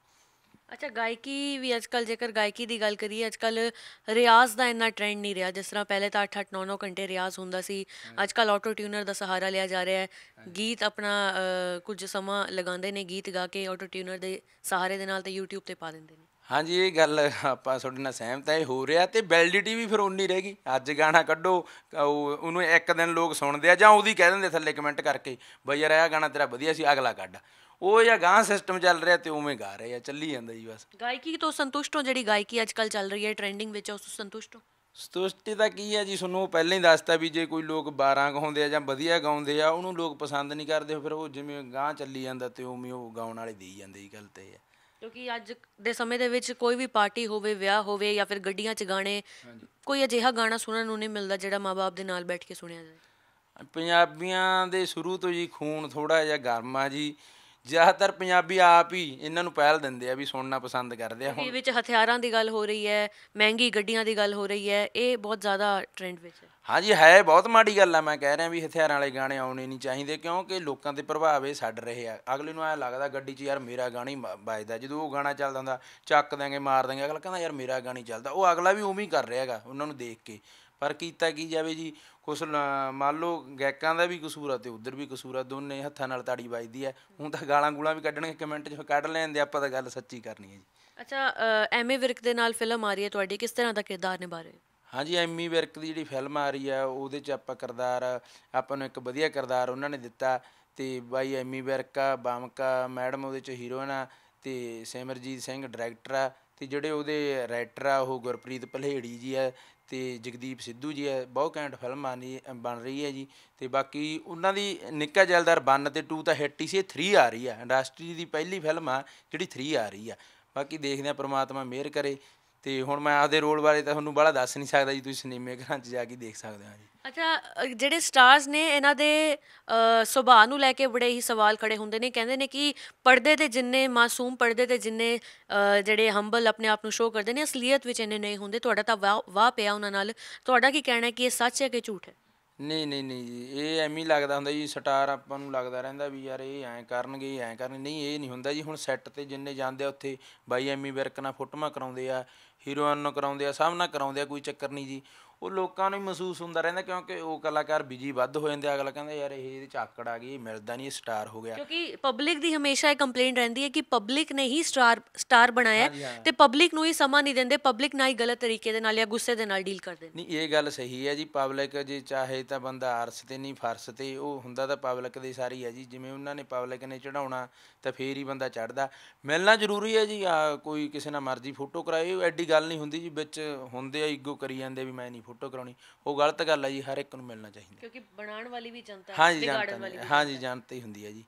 [SPEAKER 2] ਅੱਛਾ ਗਾਇਕੀ ਵੀ ਅੱਜਕੱਲ ਜੇਕਰ ਗਾਇਕੀ ਦੀ ਗੱਲ ਕਰੀਏ ਅੱਜਕੱਲ ਰਿਆਜ਼ ਦਾ ਇੰਨਾ ਟ੍ਰੈਂਡ ਨਹੀਂ ਰਿਹਾ। ਜਿਸ ਤਰ੍ਹਾਂ ਪਹਿਲੇ ਤਾਂ 8-8 9-9 ਘੰਟੇ ਰਿਆਜ਼ ਹੁੰਦਾ ਸੀ। ਅੱਜਕੱਲ ਆਟੋ ਟਿਊਨਰ ਦਾ ਸਹਾਰਾ ਲਿਆ ਜਾ ਰਿਹਾ ਹੈ। ਗੀਤ ਆਪਣਾ ਕੁਝ ਸਮਾਂ ਲਗਾਉਂਦੇ ਨੇ ਗੀਤ ਗਾ ਕੇ ਆਟੋ ਟਿਊਨਰ ਦੇ ਸਹਾਰੇ ਦੇ ਨਾਲ ਤੇ YouTube ਤੇ ਪਾ ਦਿੰਦੇ ਨੇ।
[SPEAKER 1] ਹਾਂਜੀ ਇਹ ਗੱਲ ਆਪਾਂ ਤੁਹਾਡੇ ਨਾਲ ਸਹਿਮਤ ਹੈ ਇਹ ਹੋ ਰਿਹਾ ਤੇ ਵੈਲਿਡਿਟੀ ਵੀ ਫਿਰ ਉਨੀ ਰਹਿ ਗਈ। ਅੱਜ ਗਾਣਾ ਕੱਢੋ ਉਹ ਉਹਨੂੰ ਇੱਕ ਦਿਨ ਲੋਕ ਸੁਣਦੇ ਆ ਜਾਂ ਉਹਦੀ ਕਹਿ ਦਿੰਦੇ ਥੱਲੇ ਕਮੈਂਟ ਕਰਕੇ ਬਈ ਯਾਰ ਇਹ ਗਾਣਾ ਤੇਰਾ ਵਧੀਆ ਸੀ ਅਗਲਾ ਕੱਢ। ਉਹ ਜਾਂ ਗਾਂ ਸਿਸਟਮ ਚੱਲ ਰਿਹਾ ਤੇ ਉਵੇਂ ਗਾ ਰਹੇ ਆ ਚੱਲੀ ਜਾਂਦਾ ਜੀ ਬਸ।
[SPEAKER 2] ਗਾਇਕੀ ਤੋਂ ਸੰਤੁਸ਼ਟ ਹੋ ਜਿਹੜੀ ਗਾਇਕੀ ਅੱਜਕੱਲ ਚੱਲ ਰਹੀ ਹੈ ਟ੍ਰੈਂਡਿੰਗ ਵਿੱਚ ਉਸ ਤੋਂ ਸੰਤੁਸ਼ਟ ਹੋ?
[SPEAKER 1] ਸਤੁਸ਼ਟੀ ਦਾ ਕੀ ਹੈ ਜੀ ਤੁਹਾਨੂੰ ਪਹਿਲਾਂ ਹੀ ਦੱਸਤਾ ਵੀ ਜੇ ਕੋਈ ਲੋਕ 12 ਗਾਉਂਦੇ ਆ ਜਾਂ ਵਧੀਆ ਗਾਉਂਦੇ ਆ ਉਹਨੂੰ ਲੋਕ ਪਸੰਦ ਨਹੀਂ ਕਰਦੇ ਫਿਰ ਉਹ ਜਿਵੇਂ ਗਾਂ ਚੱਲੀ ਜਾਂਦਾ ਤੇ ਉਵੇਂ ਉਹ ਗਾਉਣ ਵਾਲੇ ਦੇਈ ਜਾਂਦੇ ਜੀ ਗੱਲ ਤੇ ਹੈ।
[SPEAKER 2] ਕਿਉਂਕਿ ਅੱਜ ਦੇ ਸਮੇਂ ਦੇ ਵਿੱਚ ਕੋਈ ਵੀ ਪਾਰਟੀ ਹੋਵੇ ਵਿਆਹ ਹੋਵੇ ਜਾਂ ਫਿਰ ਗੱਡੀਆਂ 'ਚ ਗਾਣੇ ਕੋਈ ਅਜਿਹਾ ਗਾਣਾ ਸੁਣਨ ਨੂੰ ਨਹੀਂ ਮਿਲਦਾ ਜਿਹੜਾ ਮਾਪੇ ਦੇ ਨਾਲ ਬੈਠ ਕੇ ਸੁਣਿਆ ਜਾਏ।
[SPEAKER 1] ਪੰਜਾਬੀਆਂ ਦੇ ਸ਼ੁਰੂ ਤੋਂ ਜੀ ਖੂਨ ਥੋੜਾ ਜਿਹਾ ਗਰਮ ਆ ਜੀ। ਜ਼ਿਆਦਾਤਰ ਪੰਜਾਬੀ ਆਪ ਹੀ ਇਹਨਾਂ ਨੂੰ ਪਹਿਲ ਦਿੰਦੇ ਆ ਵੀ ਸੁਣਨਾ ਪਸੰਦ ਕਰਦੇ ਆ
[SPEAKER 2] ਇਹ ਵਿੱਚ ਹਥਿਆਰਾਂ ਦੀ ਗੱਲ ਹੋ ਰਹੀ ਹੈ ਮਹਿੰਗੀ ਗੱਡੀਆਂ ਦੀ ਗੱਲ ਹੋ ਰਹੀ ਹੈ ਇਹ ਬਹੁਤ ਜ਼ਿਆਦਾ ਟ੍ਰੈਂਡ ਵਿੱਚ ਹੈ।
[SPEAKER 1] ਹਾਂਜੀ, ਹੈ, ਬਹੁਤ ਮਾੜੀ ਗੱਲ ਆ। ਮੈਂ ਕਹਿ ਰਿਹਾ ਵੀ ਹਥਿਆਰਾਂ ਵਾਲੇ ਗਾਣੇ ਆਉਣੇ ਨਹੀਂ ਚਾਹੀਦੇ ਕਿਉਂਕਿ ਲੋਕਾਂ ਤੇ ਪ੍ਰਭਾਵ ਇਹ ਛੱਡ ਰਹੇ ਆ। ਅਗਲੇ ਨੂੰ ਐ ਲੱਗਦਾ ਗੱਡੀ 'ਚ ਯਾਰ ਮੇਰਾ ਗਾਣਾ ਵੱਜਦਾ। ਜਦੋਂ ਉਹ ਗਾਣਾ ਚੱਲਦਾ ਹੁੰਦਾ, ਚੱਕ ਦਾਂਗੇ ਮਾਰ ਦਾਂਗੇ ਅਗਲਾ ਕਹਿੰਦਾ ਯਾਰ ਮੇਰਾ ਗਾਣਾ ਚੱਲਦਾ। ਉਹ ਅਗਲਾ ਵੀ ਉਵੇਂ ਹੀ ਕਰ ਰਿਹਾ ਹੈਗਾ ਉਹਨਾਂ ਨੂੰ ਦੇਖ ਕੇ। ਪਰ ਕੀਤਾ ਕੀ ਜਾਵੇ ਜੀ, ਕੁਛ ਮੰਨ ਲਓ ਗਾਇਕਾਂ ਦਾ ਵੀ ਕਸੂਰ ਆ ਤੇ ਉਧਰ ਵੀ ਕਸੂਰ ਆ, ਦੋਨੇ ਹੱਥਾਂ ਨਾਲ ਤਾੜੀ ਵੱਜਦੀ ਹੈ ਹੁਣ ਤਾਂ ਗਾਲਾਂ ਗੂਲਾਂ ਵੀ ਕੱਢਣਗੇ, ਕਮੈਂਟ 'ਚ ਕੱਢ ਲੈਂਦੇ ਆਪਾਂ ਤਾਂ ਗੱਲ ਸੱਚੀ ਕਰਨੀ ਹੈ ਜੀ।
[SPEAKER 2] ਅੱਛਾ ਐਮਏ ਵਿਰਕ ਦੇ ਨਾਲ ਫਿਲਮ ਆ ਰਹੀ ਹੈ, ਤੁਹਾਡੀ ਕਿਸ ਤਰ੍ਹਾਂ ਦਾ ਕਿਰਦਾਰ ਨਿਭਾ ਰਹੇ ਹੋ?
[SPEAKER 1] ਹਾਂਜੀ, ਐਮੀ ਵਿਰਕ ਦੀ ਜਿਹੜੀ ਫਿਲਮ ਆ ਰਹੀ ਆ, ਉਹਦੇ ਚ ਆਪਾਂ ਕਿਰਦਾਰ, ਆਪਾਂ ਨੂੰ ਇੱਕ ਵਧੀਆ ਕਿਰਦਾਰ ਉਹਨਾਂ ਨੇ ਦਿੱਤਾ ਤੇ ਬਾਈ ਐਮੀ ਵਿਰਕ ਆ, ਬਾਮਕਾ ਮੈਡਮ ਉਹਦੇ ਚ ਹੀਰੋਇਨ ਆ ਤੇ ਸਿਮਰਜੀਤ ਸਿੰਘ ਡਾਇਰੈਕਟਰ ਆ ਤੇ ਜਿਹੜੇ ਉਹਦੇ ਰਾਈਟਰ ਆ, ਉਹ ਗੁਰਪ੍ਰੀਤ ਭਲੇੜੀ ਜੀ ਆ ਤੇ ਜਗਦੀਪ ਸਿੱਧੂ ਜੀ ਹੈ ਬਹੁਤ ਘੈਂਟ ਫਿਲਮ ਆਨੀ, ਬਣ ਰਹੀ ਹੈ ਜੀ ਤੇ ਬਾਕੀ ਉਹਨਾਂ ਦੀ ਨਿੱਕਾ ਜੈਲਦਾਰ 1 ਤੇ 2 ਤਾਂ ਹਿੱਟ ਹੀ ਸੀ, ਇਹ 3 ਆ ਰਹੀ ਆ ਇੰਡਸਟਰੀ ਦੀ ਪਹਿਲੀ ਫਿਲਮ ਆ ਜਿਹੜੀ 3 ਆ ਰਹੀ ਆ। ਬਾਕੀ ਦੇਖਦੇ ਆ ਪ੍ਰਮਾਤਮਾ ਮਿਹਰ ਕਰੇ ਤੇ ਹੁਣ ਮੈਂ ਆਪਦੇ ਰੋਲ ਬਾਰੇ ਤਾਂ ਤੁਹਾਨੂੰ ਬੜਾ ਦੱਸ ਨਹੀਂ ਸਕਦਾ ਜੀ ਤੁਸੀਂ ਸਿਨੇਮੇ ਘਰਾਂ 'ਚ ਜਾ ਕੇ ਦੇਖ ਸਕਦੇ ਹੋ ਜੀ।
[SPEAKER 2] ਅੱਛਾ ਜਿਹੜੇ ਸਟਾਰਸ ਨੇ ਇਹਨਾਂ ਦੇ ਸੁਭਾਅ ਨੂੰ ਲੈ ਕੇ ਬੜੇ ਹੀ ਸਵਾਲ ਖੜੇ ਹੁੰਦੇ ਨੇ। ਕਹਿੰਦੇ ਨੇ ਕਿ ਪਰਦੇ ਤੇ ਜਿੰਨੇ ਮਾਸੂਮ ਪਰਦੇ ਤੇ ਜਿੰਨੇ ਜਿਹੜੇ ਹੰਬਲ ਆਪਣੇ ਆਪ ਨੂੰ ਸ਼ੋਅ ਕਰਦੇ ਨੇ ਅਸਲੀਅਤ ਵਿੱਚ ਇੰਨੇ ਨਹੀਂ ਹੁੰਦੇ। ਤੁਹਾਡਾ ਤਾਂ ਵਾਹ ਪਿਆ ਉਹਨਾਂ ਨਾਲ। ਤੁਹਾਡਾ ਕੀ ਕਹਿਣਾ ਹੈ ਕਿ ਇਹ ਸੱਚ ਹੈ ਕਿ ਝੂਠ ਹੈ?
[SPEAKER 1] ਨਹੀਂ ਨਹੀਂ ਨਹੀਂ ਜੀ ਇਹ ਐਵੇਂ ਲੱਗਦਾ ਹੁੰਦਾ ਜੀ ਸਟਾਰ ਆਪਾਂ ਨੂੰ ਲੱਗਦਾ ਰਹਿੰਦਾ ਵੀ ਯਾਰ ਇਹ ਐਂ ਕਰਨਗੇ ਐਂ ਕਰਨਗੇ। ਨਹੀਂ ਇਹ ਨਹੀਂ ਹੁੰਦਾ ਜੀ ਹੁਣ ਸੈੱਟ ਤੇ ਜਿੰਨੇ ਜਾਂਦੇ ਆ ਉੱਥੇ ਬਾਈ ਐਮੀ ਵਿਰਕ ਨਾਲ ਫੋਟੋਆਂ ਕਰਾਉਂਦੇ ਆ ਹੀਰੋਇਨ ਨੂੰ ਕਰਾਉਂਦੇ ਆ ਸਭ ਨਾਲ ਕਰਾਉਂਦੇ ਆ ਕੋਈ ਚੱਕਰ ਨਹੀਂ ਜੀ। ਉਹ ਲੋਕਾਂ ਨੂੰ ਹੀ ਮਹਿਸੂਸ ਹੁੰਦਾ ਰਹਿੰਦਾ ਕਿਉਂਕਿ ਉਹ ਕਲਾਕਾਰ ਬਿਜ਼ੀ ਵੱਧ ਹੋ ਜਾਂਦੇ ਆ। ਅਗਲਾ ਕਹਿੰਦਾ ਯਾਰ ਇਹ ਇਹਦੇ ਚ ਆਕੜ ਆ ਗਈ ਇਹ ਮਿਲਦਾ ਨਹੀਂ ਇਹ ਸਟਾਰ ਹੋ ਗਿਆ।
[SPEAKER 2] ਕਿਉਂਕਿ ਪਬਲਿਕ ਦੀ ਹਮੇਸ਼ਾ ਇਹ ਕੰਪਲੇਂਟ ਰਹਿੰਦੀ ਹੈ ਕਿ ਪਬਲਿਕ ਨੇ ਹੀ ਸਟਾਰ ਸਟਾਰ ਬਣਾਇਆ ਹੈ। ਤੇ ਪਬਲਿਕ ਨੂੰ ਹੀ ਸਮਾਂ ਨਹੀਂ ਦਿੰਦੇ ਪਬਲਿਕ ਨਾਲ ਹੀ ਗਲਤ ਤਰੀਕੇ ਦੇ ਨਾਲ ਜਾਂ ਗੁੱਸੇ ਦੇ ਨਾਲ ਡੀਲ ਕਰਦੇ ਨੇ
[SPEAKER 1] ਨਹੀਂ ਇਹ ਗੱਲ ਸਹੀ ਹੈ ਜੀ। ਪਬਲਿਕ ਜੇ ਚਾਹੇ ਤਾਂ ਬੰਦਾ ਅਰਸ ਤੇ ਨਹੀਂ ਫਰਸ ਤੇ ਉਹ ਹੁੰਦਾ ਤਾਂ ਪਬਲਿਕ ਦੇ ਸਾਰੀ ਹੈ ਜੀ। ਜਿਵੇਂ ਉਹਨਾਂ ਨੇ ਪਬਲਿਕ ਨੇ ਚੜਾਉਣਾ ਤਾਂ ਫੇਰ ਹੀ ਬੰਦਾ ਚੜਦਾ ਮਿਲਣਾ ਜ਼ਰੂਰੀ ਹੈ ਜੀ ਕੋਈ ਕਿਸੇ ਨਾਲ ਮਰਜ਼ੀ ਫੋਟੋ ਕਰਾਏ ਉਹ ਐਡੀ ਗੱਲ ਨਹੀਂ ਹੁੰਦੀ ਜੀ ਵਿੱਚ ਹੁੰਦੇ ਆ ਈਗੋ ਕਰੀ ਜਾਂਦੇ ਵੀ ਮੈਂ ਨਹੀਂ ਫੋਟੋ ਕਰਾਉਣੀ। ਉਹ ਗਲਤ ਗੱਲ ਹੈ ਜੀ ਹਰ ਇੱਕ ਨੂੰ ਮਿਲਣਾ ਚਾਹੀਦਾ।
[SPEAKER 2] ਕਿਉਂਕਿ ਬਣਾਉਣ ਵਾਲੀ ਵੀ ਜਨਤਾ ਹੈ ਵਿਗਾੜਨ ਵਾਲੀ ਵੀ
[SPEAKER 1] ਹਾਂਜੀ ਜਾਣਤਾ ਹੀ। ਹੁੰਦੀ ਹੈ ਜੀ।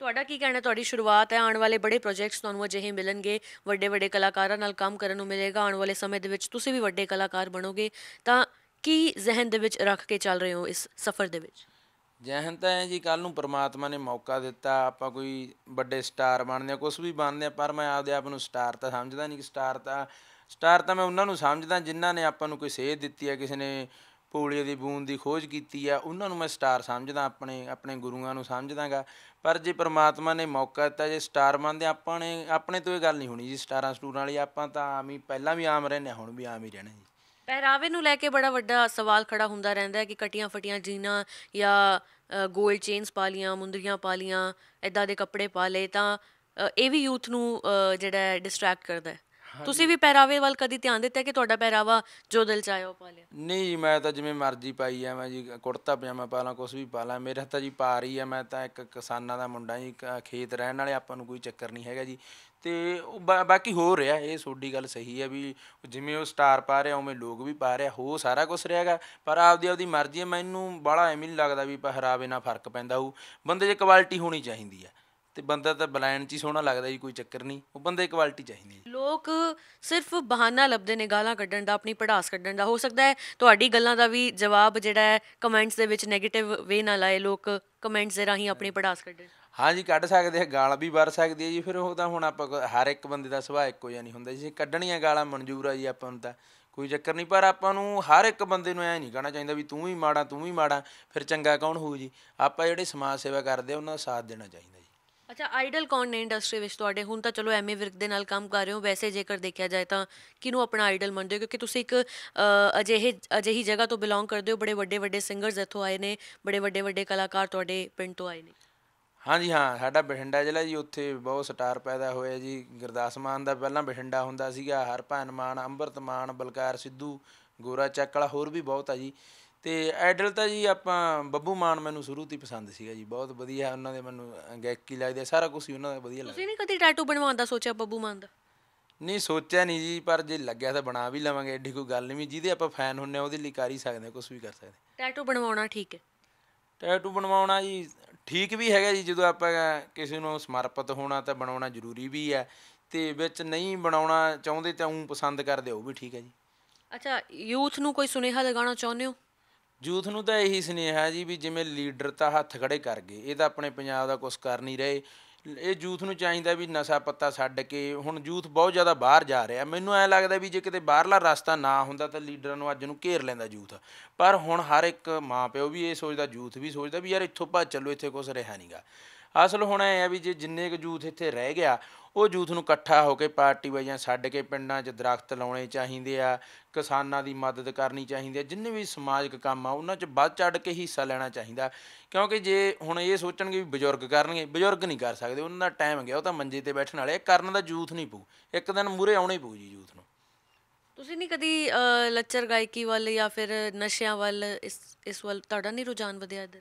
[SPEAKER 2] ਤੁਹਾਡਾ ਕੀ ਕਹਿਣਾ ਤੁਹਾਡੀ ਸ਼ੁਰੂਆਤ ਹੈ ਆਉਣ ਵਾਲੇ ਬੜੇ ਪ੍ਰੋਜੈਕਟਸ ਤੁਹਾਨੂੰ ਅਜਿਹੇ ਮਿਲਣਗੇ ਵੱਡੇ ਵੱਡੇ ਕਲਾਕਾਰਾਂ ਨਾਲ ਕੰਮ ਕਰਨ ਨੂੰ ਮਿਲੇਗਾ ਆਉਣ ਵਾਲੇ ਸਮੇਂ ਦੇ ਵਿੱਚ ਤੁਸੀਂ ਵੀ ਵੱਡੇ ਕਲਾਕਾਰ ਬਣੋਗੇ ਤਾਂ ਕੀ ਜ਼ਿਹਨ ਦੇ ਵਿੱਚ ਰੱਖ ਕੇ ਚੱਲ ਰਹੇ ਹੋ ਇਸ ਸਫ਼ਰ ਦੇ ਵਿੱਚ?
[SPEAKER 1] ਜਹਨ ਤਾਂ ਹੈ ਜੀ ਕੱਲ ਨੂੰ ਪ੍ਰਮਾਤਮਾ ਨੇ ਮੌਕਾ ਦਿੱਤਾ ਆਪਾਂ ਕੋਈ ਵੱਡੇ ਸਟਾਰ ਬਣਦੇ ਆ ਕੁਝ ਵੀ ਬਣਦੇ ਆ ਪਰ ਮੈਂ ਆਪਦੇ ਆਪ ਨੂੰ ਸਟਾਰ ਤਾਂ ਸਮਝਦਾ ਨਹੀਂ ਕਿ ਸਟਾਰ ਤਾਂ ਸਟਾਰ ਤਾਂ ਮੈਂ ਉਹਨਾਂ ਨੂੰ ਸਮਝਦਾ ਜਿਨ੍ਹਾਂ ਨੇ ਆਪਾਂ ਨੂੰ ਕੋਈ ਸੇਧ ਦਿੱਤੀ ਹੈ ਕਿਸੇ ਨੇ ਪੋਲੀਓ ਦੀ ਬੂੰਦ ਦੀ ਖੋਜ ਕੀਤੀ ਆ ਉਹਨਾਂ ਨੂੰ ਮੈਂ ਸਟਾਰ ਸਮਝਦਾ ਆਪਣੇ ਆਪਣੇ ਗੁਰੂਆਂ ਨੂੰ ਸਮਝਦਾਗਾ। ਪਰ ਜੇ ਪ੍ਰਮਾਤਮਾ ਨੇ ਮੌਕਾ ਦਿੱਤਾ ਜੇ ਸਟਾਰ ਬਣਦੇ ਆਪਾਂ ਨੇ ਆਪਣੇ ਤੋਂ ਇਹ ਗੱਲ ਨਹੀਂ ਹੋਣੀ ਜੀ ਸਟਾਰਾਂ ਸਟੂਰਾਂ ਵਾਲੀ ਆਪਾਂ ਤਾਂ ਆਮ ਹੀ ਪਹਿਲਾਂ ਵੀ ਆਮ ਰਹਿੰਦੇ ਹਾਂ, ਹੁਣ ਵੀ ਆਮ ਹੀ ਰਹਿਣਾ ਜੀ।
[SPEAKER 2] ਪਹਿਰਾਵੇ ਨੂੰ ਲੈ ਕੇ ਬੜਾ ਵੱਡਾ ਸਵਾਲ ਖੜਾ ਹੁੰਦਾ ਰਹਿੰਦਾ ਹੈ ਕਿ ਕਟੀਆਂ ਫਟੀਆਂ ਜੀਨਾਂ ਜਾਂ 골ਡ ਚੇਨਸ ਪਾ ਲੀਆਂ ਮੁੰਦਰੀਆਂ ਪਾ ਲੀਆਂ ਇਦਾਂ ਦੇ ਕੱਪੜੇ ਪਾ ਲਏ ਤਾਂ ਇਹ ਵੀ ਯੂਥ ਨੂੰ ਜਿਹੜਾ ਡਿਸਟਰੈਕਟ ਕਰਦਾ ਹੈ। ਤੁਸੀਂ ਵੀ ਪਹਿਰਾਵੇ ਵੱਲ ਕਦੀ ਧਿਆਨ ਦਿੱਤਾ ਕਿ ਤੁਹਾਡਾ ਪਹਿਰਾਵਾ ਜੋ ਦਿਲ ਚ ਉਹ ਪਾ ਲਿਆ?
[SPEAKER 1] ਨਹੀਂ ਜੀ, ਮੈਂ ਤਾਂ ਜਿਵੇਂ ਮਰਜ਼ੀ ਪਾਈ ਆ ਮੈਂ ਜੀ ਕੁੜਤਾ ਪਜਾਮਾ ਪਾ ਲਾਂ ਕੁਛ ਵੀ ਪਾ ਲਾਂ ਮੇਰਾ ਤਾਂ ਜੀ ਪਾ ਰਹੀ ਆ ਮੈਂ ਤਾਂ ਇੱਕ ਕਿਸਾਨਾਂ ਦਾ ਮੁੰਡਾ ਜੀ ਖੇਤ ਰਹਿਣ ਵਾਲੇ ਆਪਾਂ ਨੂੰ ਕੋਈ ਚੱਕਰ ਨਹੀਂ ਹੈਗਾ ਜੀ। ਤੇ ਬਾਕੀ ਹੋ ਰਿਹਾ ਇਹ ਤੁਹਾਡੀ ਗੱਲ ਸਹੀ ਹੈ ਵੀ ਜਿਵੇਂ ਉਹ ਸਟਾਰ ਪਾ ਰਿਹਾ ਉਵੇਂ ਲੋਕ ਵੀ ਪਾ ਰਿਹਾ ਹੋ ਸਾਰਾ ਕੁਝ ਰਿਹਾਗਾ ਪਰ ਆਪਦੀ ਆਪਦੀ ਮਰਜ਼ੀ ਹੈ ਮੈਨੂੰ ਬਾਹਲਾ ਐਵੇਂ ਨਹੀਂ ਲੱਗਦਾ ਵੀ ਪਹਿਰਾਵੇ ਨਾਲ ਫ਼ਰਕ ਪੈਂਦਾ ਹੋਊ ਬੰਦੇ 'ਚ ਕੁਆਲਿਟੀ ਹੋਣੀ ਚਾਹੀਦੀ ਹੈ ਤੇ ਬੰਦਾ ਤਾਂ ਬਲੈਂਡ 'ਚ ਹੀ ਸੋਹਣਾ ਲੱਗਦਾ ਜੀ ਕੋਈ ਚੱਕਰ ਨਹੀਂ। ਉਹ ਬੰਦੇ 'ਚ ਕੁਆਲਿਟੀ ਚਾਹੀਦੀ ਹੈ
[SPEAKER 2] ਲੋਕ ਸਿਰਫ ਬਹਾਨਾ ਲੱਭਦੇ ਨੇ ਗਾਲਾਂ ਕੱਢਣ ਦਾ ਆਪਣੀ ਪੜਾਸ ਕੱਢਣ ਦਾ। ਹੋ ਸਕਦਾ ਹੈ ਤੁਹਾਡੀ ਗੱਲਾਂ ਦਾ ਵੀ ਜਵਾਬ ਜਿਹੜਾ ਹੈ ਕਮੈਂਟਸ ਦੇ ਵਿੱਚ 네ਗੇਟਿਵ ਵੇ ਨਾਲ ਆਏ ਲੋਕ ਕਮੈਂਟਸ ਦੇ ਰਾਹੀਂ ਆਪਣੀ ਪੜਾਸ ਕੱਢਣ।
[SPEAKER 1] ਹਾਂਜੀ ਕੱਢ ਸਕਦੇ ਆ ਗਾਲ ਵੀ ਵਰ ਸਕਦੀ ਹੈ ਜੀ। ਫਿਰ ਉਹ ਤਾਂ ਹੁਣ ਆਪਾਂ ਹਰ ਇੱਕ ਬੰਦੇ ਦਾ ਸੁਭਾਅ ਇੱਕੋ ਜਿਹਾ ਨਹੀਂ ਹੁੰਦਾ ਜੀ ਕੱਢਣੀਆਂ ਗਾਲਾਂ ਮਨਜ਼ੂਰ ਆ ਜੀ ਆਪਾਂ ਨੂੰ ਤਾਂ ਕੋਈ ਚੱਕਰ ਨਹੀਂ। ਪਰ ਆਪਾਂ ਨੂੰ ਹਰ ਇੱਕ ਬੰਦੇ ਨੂੰ ਐ ਨਹੀਂ ਕਹਿਣਾ ਚਾਹੀਦਾ ਵੀ ਤੂੰ ਵੀ ਮਾੜਾ ਤੂੰ ਵੀ ਮਾੜਾ ਫਿਰ ਚੰਗਾ ਕੌਣ ਹੋਊ ਜੀ? ਆਪਾਂ ਜਿਹੜੇ ਸਮਾਜ ਸੇਵਾ ਕਰਦੇ ਆ ਉਹਨਾਂ ਦਾ ਸਾਥ ਦੇਣਾ ਚਾਹੀਦਾ ਜੀ।
[SPEAKER 2] ਅੱਛਾ ਆਈਡਲ ਕੌਣ ਨੇ ਇੰਡਸਟਰੀ ਵਿੱਚ ਤੁਹਾਡੇ? ਹੁਣ ਤਾਂ ਚਲੋ ਐਮਏ ਵਿਰਕ ਦੇ ਨਾਲ ਕੰਮ ਕਰ ਰਹੇ ਹੋ, ਵੈਸੇ ਜੇਕਰ ਦੇਖਿਆ ਜਾਏ ਤਾਂ ਕਿਹਨੂੰ ਆਪਣਾ ਆਈਡਲ ਮੰਨਦੇ ਹੋ? ਕਿਉਂਕਿ ਤੁਸੀਂ ਇੱਕ ਅਜਿਹੇ, ਅਜਿਹੀ ਜਗ੍ਹਾ ਤੋਂ ਬਿਲੋਂਗ ਕਰਦੇ ਹੋ, ਬੜੇ ਵੱਡੇ ਵੱਡੇ ਸਿੰਗਰਸ ਇੱਥੋਂ ਆਏ ਨੇ, ਬੜੇ ਵੱਡੇ ਵੱਡੇ ਕਲਾਕਾਰ ਤੁਹਾਡੇ ਪਿੰਡ ਤੋਂ ਆਏ ਨੇ।
[SPEAKER 1] ਹਾਂਜੀ ਹਾਂ, ਸਾਡਾ ਬਠਿੰਡਾ ਜ਼ਿਲ੍ਹਾ ਜੀ, ਉੱਥੇ ਬਹੁਤ ਸਟਾਰ ਪੈਦਾ ਹੋਇਆ ਜੀ। ਗੁਰਦਾਸ ਮਾਨ ਦਾ ਪਹਿਲਾਂ ਬਠਿੰਡਾ ਹੁੰਦਾ ਸੀਗਾ, ਹਰਭਜਨ ਮਾਨ, ਅੰਮ੍ਰਿਤ ਮਾਨ, ਬਲਕਾਰ ਸਿੱਧੂ, ਗੋਰਾ ਚੱਕ ਹੋਰ ਵੀ ਬਹੁਤ ਆ ਜੀ। ਤੇ ਆਈਡਲ ਤਾਂ ਜੀ ਆਪਾਂ ਬੱਬੂ ਮਾਨ ਮੈਨੂੰ ਸ਼ੁਰੂ ਤੋਂ ਹੀ ਪਸੰਦ ਸੀਗਾ ਜੀ ਬਹੁਤ ਵਧੀਆ ਉਹਨਾਂ ਦੇ ਮੈਨੂੰ ਗਾਇਕੀ ਲੱਗਦੀ ਸਾਰਾ ਕੁਝ ਹੀ ਉਹਨਾਂ ਦਾ ਵਧੀਆ ਲੱਗਦਾ।
[SPEAKER 2] ਤੁਸੀਂ ਨਹੀਂ ਕਦੀ ਟੈਟੂ ਬਣਵਾਉਣ ਦਾ ਸੋਚਿਆ ਬੱਬੂ ਮਾਨ ਦਾ?
[SPEAKER 1] ਨਹੀਂ ਸੋਚਿਆ ਨਹੀਂ ਜੀ ਪਰ ਜੇ ਲੱਗਿਆ ਤਾਂ ਬਣਾ ਵੀ ਲਵਾਂਗੇ ਐਡੀ ਕੋਈ ਗੱਲ ਨਹੀਂ ਜਿਹਦੇ ਆਪਾਂ ਫੈਨ ਹੁੰਨੇ ਆ ਉਹਦੇ ਲਈ ਕਰ ਹੀ ਸਕਦੇ ਕੁਝ ਵੀ ਕਰ ਸਕਦੇ
[SPEAKER 2] ਟੈਟੂ ਬਣਵਾਉਣਾ ਠੀਕ ਹੈ।
[SPEAKER 1] ਟੈਟੂ ਬਣਵਾਉਣਾ ਜੀ ਠੀਕ ਵੀ ਹੈਗਾ ਜੀ ਜਦੋਂ ਆਪਾਂ ਕਿਸੇ ਨੂੰ ਸਮਰਪਿਤ ਹੋਣਾ ਤਾਂ ਬਣਾਉਣਾ ਜ਼ਰੂਰੀ ਵੀ ਹੈ ਤੇ ਵਿੱਚ ਨਹੀਂ ਬਣਾਉਣਾ ਚਾਹੁੰਦੇ ਤਾਂ ਉਹ ਪਸੰਦ ਕਰਦੇ ਉਹ ਵੀ ਠੀਕ ਹੈ ਜੀ।
[SPEAKER 2] ਅੱਛਾ ਯੂਥ ਨੂੰ ਕੋਈ ਸੁਨੇਹਾ ਲਗਾਉਣਾ ਚਾਹੁੰਦੇ ਹੋ?
[SPEAKER 1] ਯੂਥ ਨੂੰ ਤਾਂ ਇਹੀ ਸੁਨੇਹਾ ਜੀ ਵੀ ਜਿਵੇਂ ਲੀਡਰ ਤਾਂ ਹੱਥ ਖੜੇ ਕਰ ਗਏ, ਇਹ ਤਾਂ ਆਪਣੇ ਪੰਜਾਬ ਦਾ ਕੁਝ ਕਰ ਨਹੀਂ ਰਹੇ। ਇਹ ਯੂਥ ਨੂੰ ਚਾਹੀਦਾ ਵੀ ਨਸ਼ਾ ਪੱਤਾ ਛੱਡ ਕੇ, ਹੁਣ ਯੂਥ ਬਹੁਤ ਜ਼ਿਆਦਾ ਬਾਹਰ ਜਾ ਰਿਹਾ। ਮੈਨੂੰ ਐ ਲੱਗਦਾ ਵੀ ਜੇ ਕਿਤੇ ਬਾਹਰਲਾ ਰਸਤਾ ਨਾ ਹੁੰਦਾ ਤਾਂ ਲੀਡਰਾਂ ਨੂੰ ਅੱਜ ਨੂੰ ਘੇਰ ਲੈਂਦਾ ਯੂਥ ਪਰ ਹੁਣ ਹਰ ਇੱਕ ਮਾਂ ਪਿਓ ਵੀ ਇਹ ਸੋਚਦਾ ਯੂਥ ਵੀ ਸੋਚਦਾ ਵੀ ਯਾਰ ਇੱਥੋਂ ਭੱਜ ਚੱਲੋ, ਇੱਥੇ ਕੁਝ ਰਿਹਾ ਨਹੀਂਗਾ ਅਸਲ ਹੁਣ ਐ ਆ ਵੀ ਜੇ ਜਿੰਨੇ ਕੁ ਯੂਥ ਇੱਥੇ ਰਹਿ ਗਿਆ, ਉਹ ਯੂਥ ਨੂੰ ਇਕੱਠਾ ਹੋ ਕੇ ਪਾਰਟੀ ਵਾਈਆਂ ਛੱਡ ਕੇ ਪਿੰਡਾਂ 'ਚ ਦਰਖਤ ਲਾਉਣੇ ਚਾਹੀਦੇ ਆ, ਕਿਸਾਨਾਂ ਦੀ ਮਦਦ ਕਰਨੀ ਚਾਹੀਦੀ ਆ, ਜਿੰਨੇ ਵੀ ਸਮਾਜਿਕ ਕੰਮ ਆ, ਉਹਨਾਂ 'ਚ ਵੱਧ ਚੜ ਕੇ ਹਿੱਸਾ ਲੈਣਾ ਚਾਹੀਦਾ। ਕਿਉਂਕਿ ਜੇ ਹੁਣ ਇਹ ਸੋਚਣਗੇ ਵੀ ਬਜ਼ੁਰਗ ਕਰਨਗੇ, ਬਜ਼ੁਰਗ ਨਹੀਂ ਕਰ ਸਕਦੇ, ਉਹਨਾਂ ਦਾ ਟਾਈਮ ਗਿਆ, ਉਹ ਤਾਂ ਮੰਜੇ ਤੇ ਬੈਠਣ ਵਾਲੇ ਕਰਨ ਦਾ ਯੂਥ ਨਹੀਂ ਪਊ, ਇੱਕ ਦਿਨ ਮੂਰੇ ਆਉਣੇ ਪਊ ਜੀ ਯੂਥ ਨੂੰ।
[SPEAKER 2] ਤੁਸੀਂ ਨਹੀਂ ਕਦੀ ਲੱਚਰ ਗਾਇਕੀ ਵੱਲ ਜਾਂ ਫਿਰ ਨਸ਼ਿਆਂ ਵੱਲ ਇਸ ਇਸ ਵੱਲ, ਤੁਹਾਡਾ ਨਹੀਂ ਰੁਝਾਨ ਵਧਿਆ ਇੱਧਰ?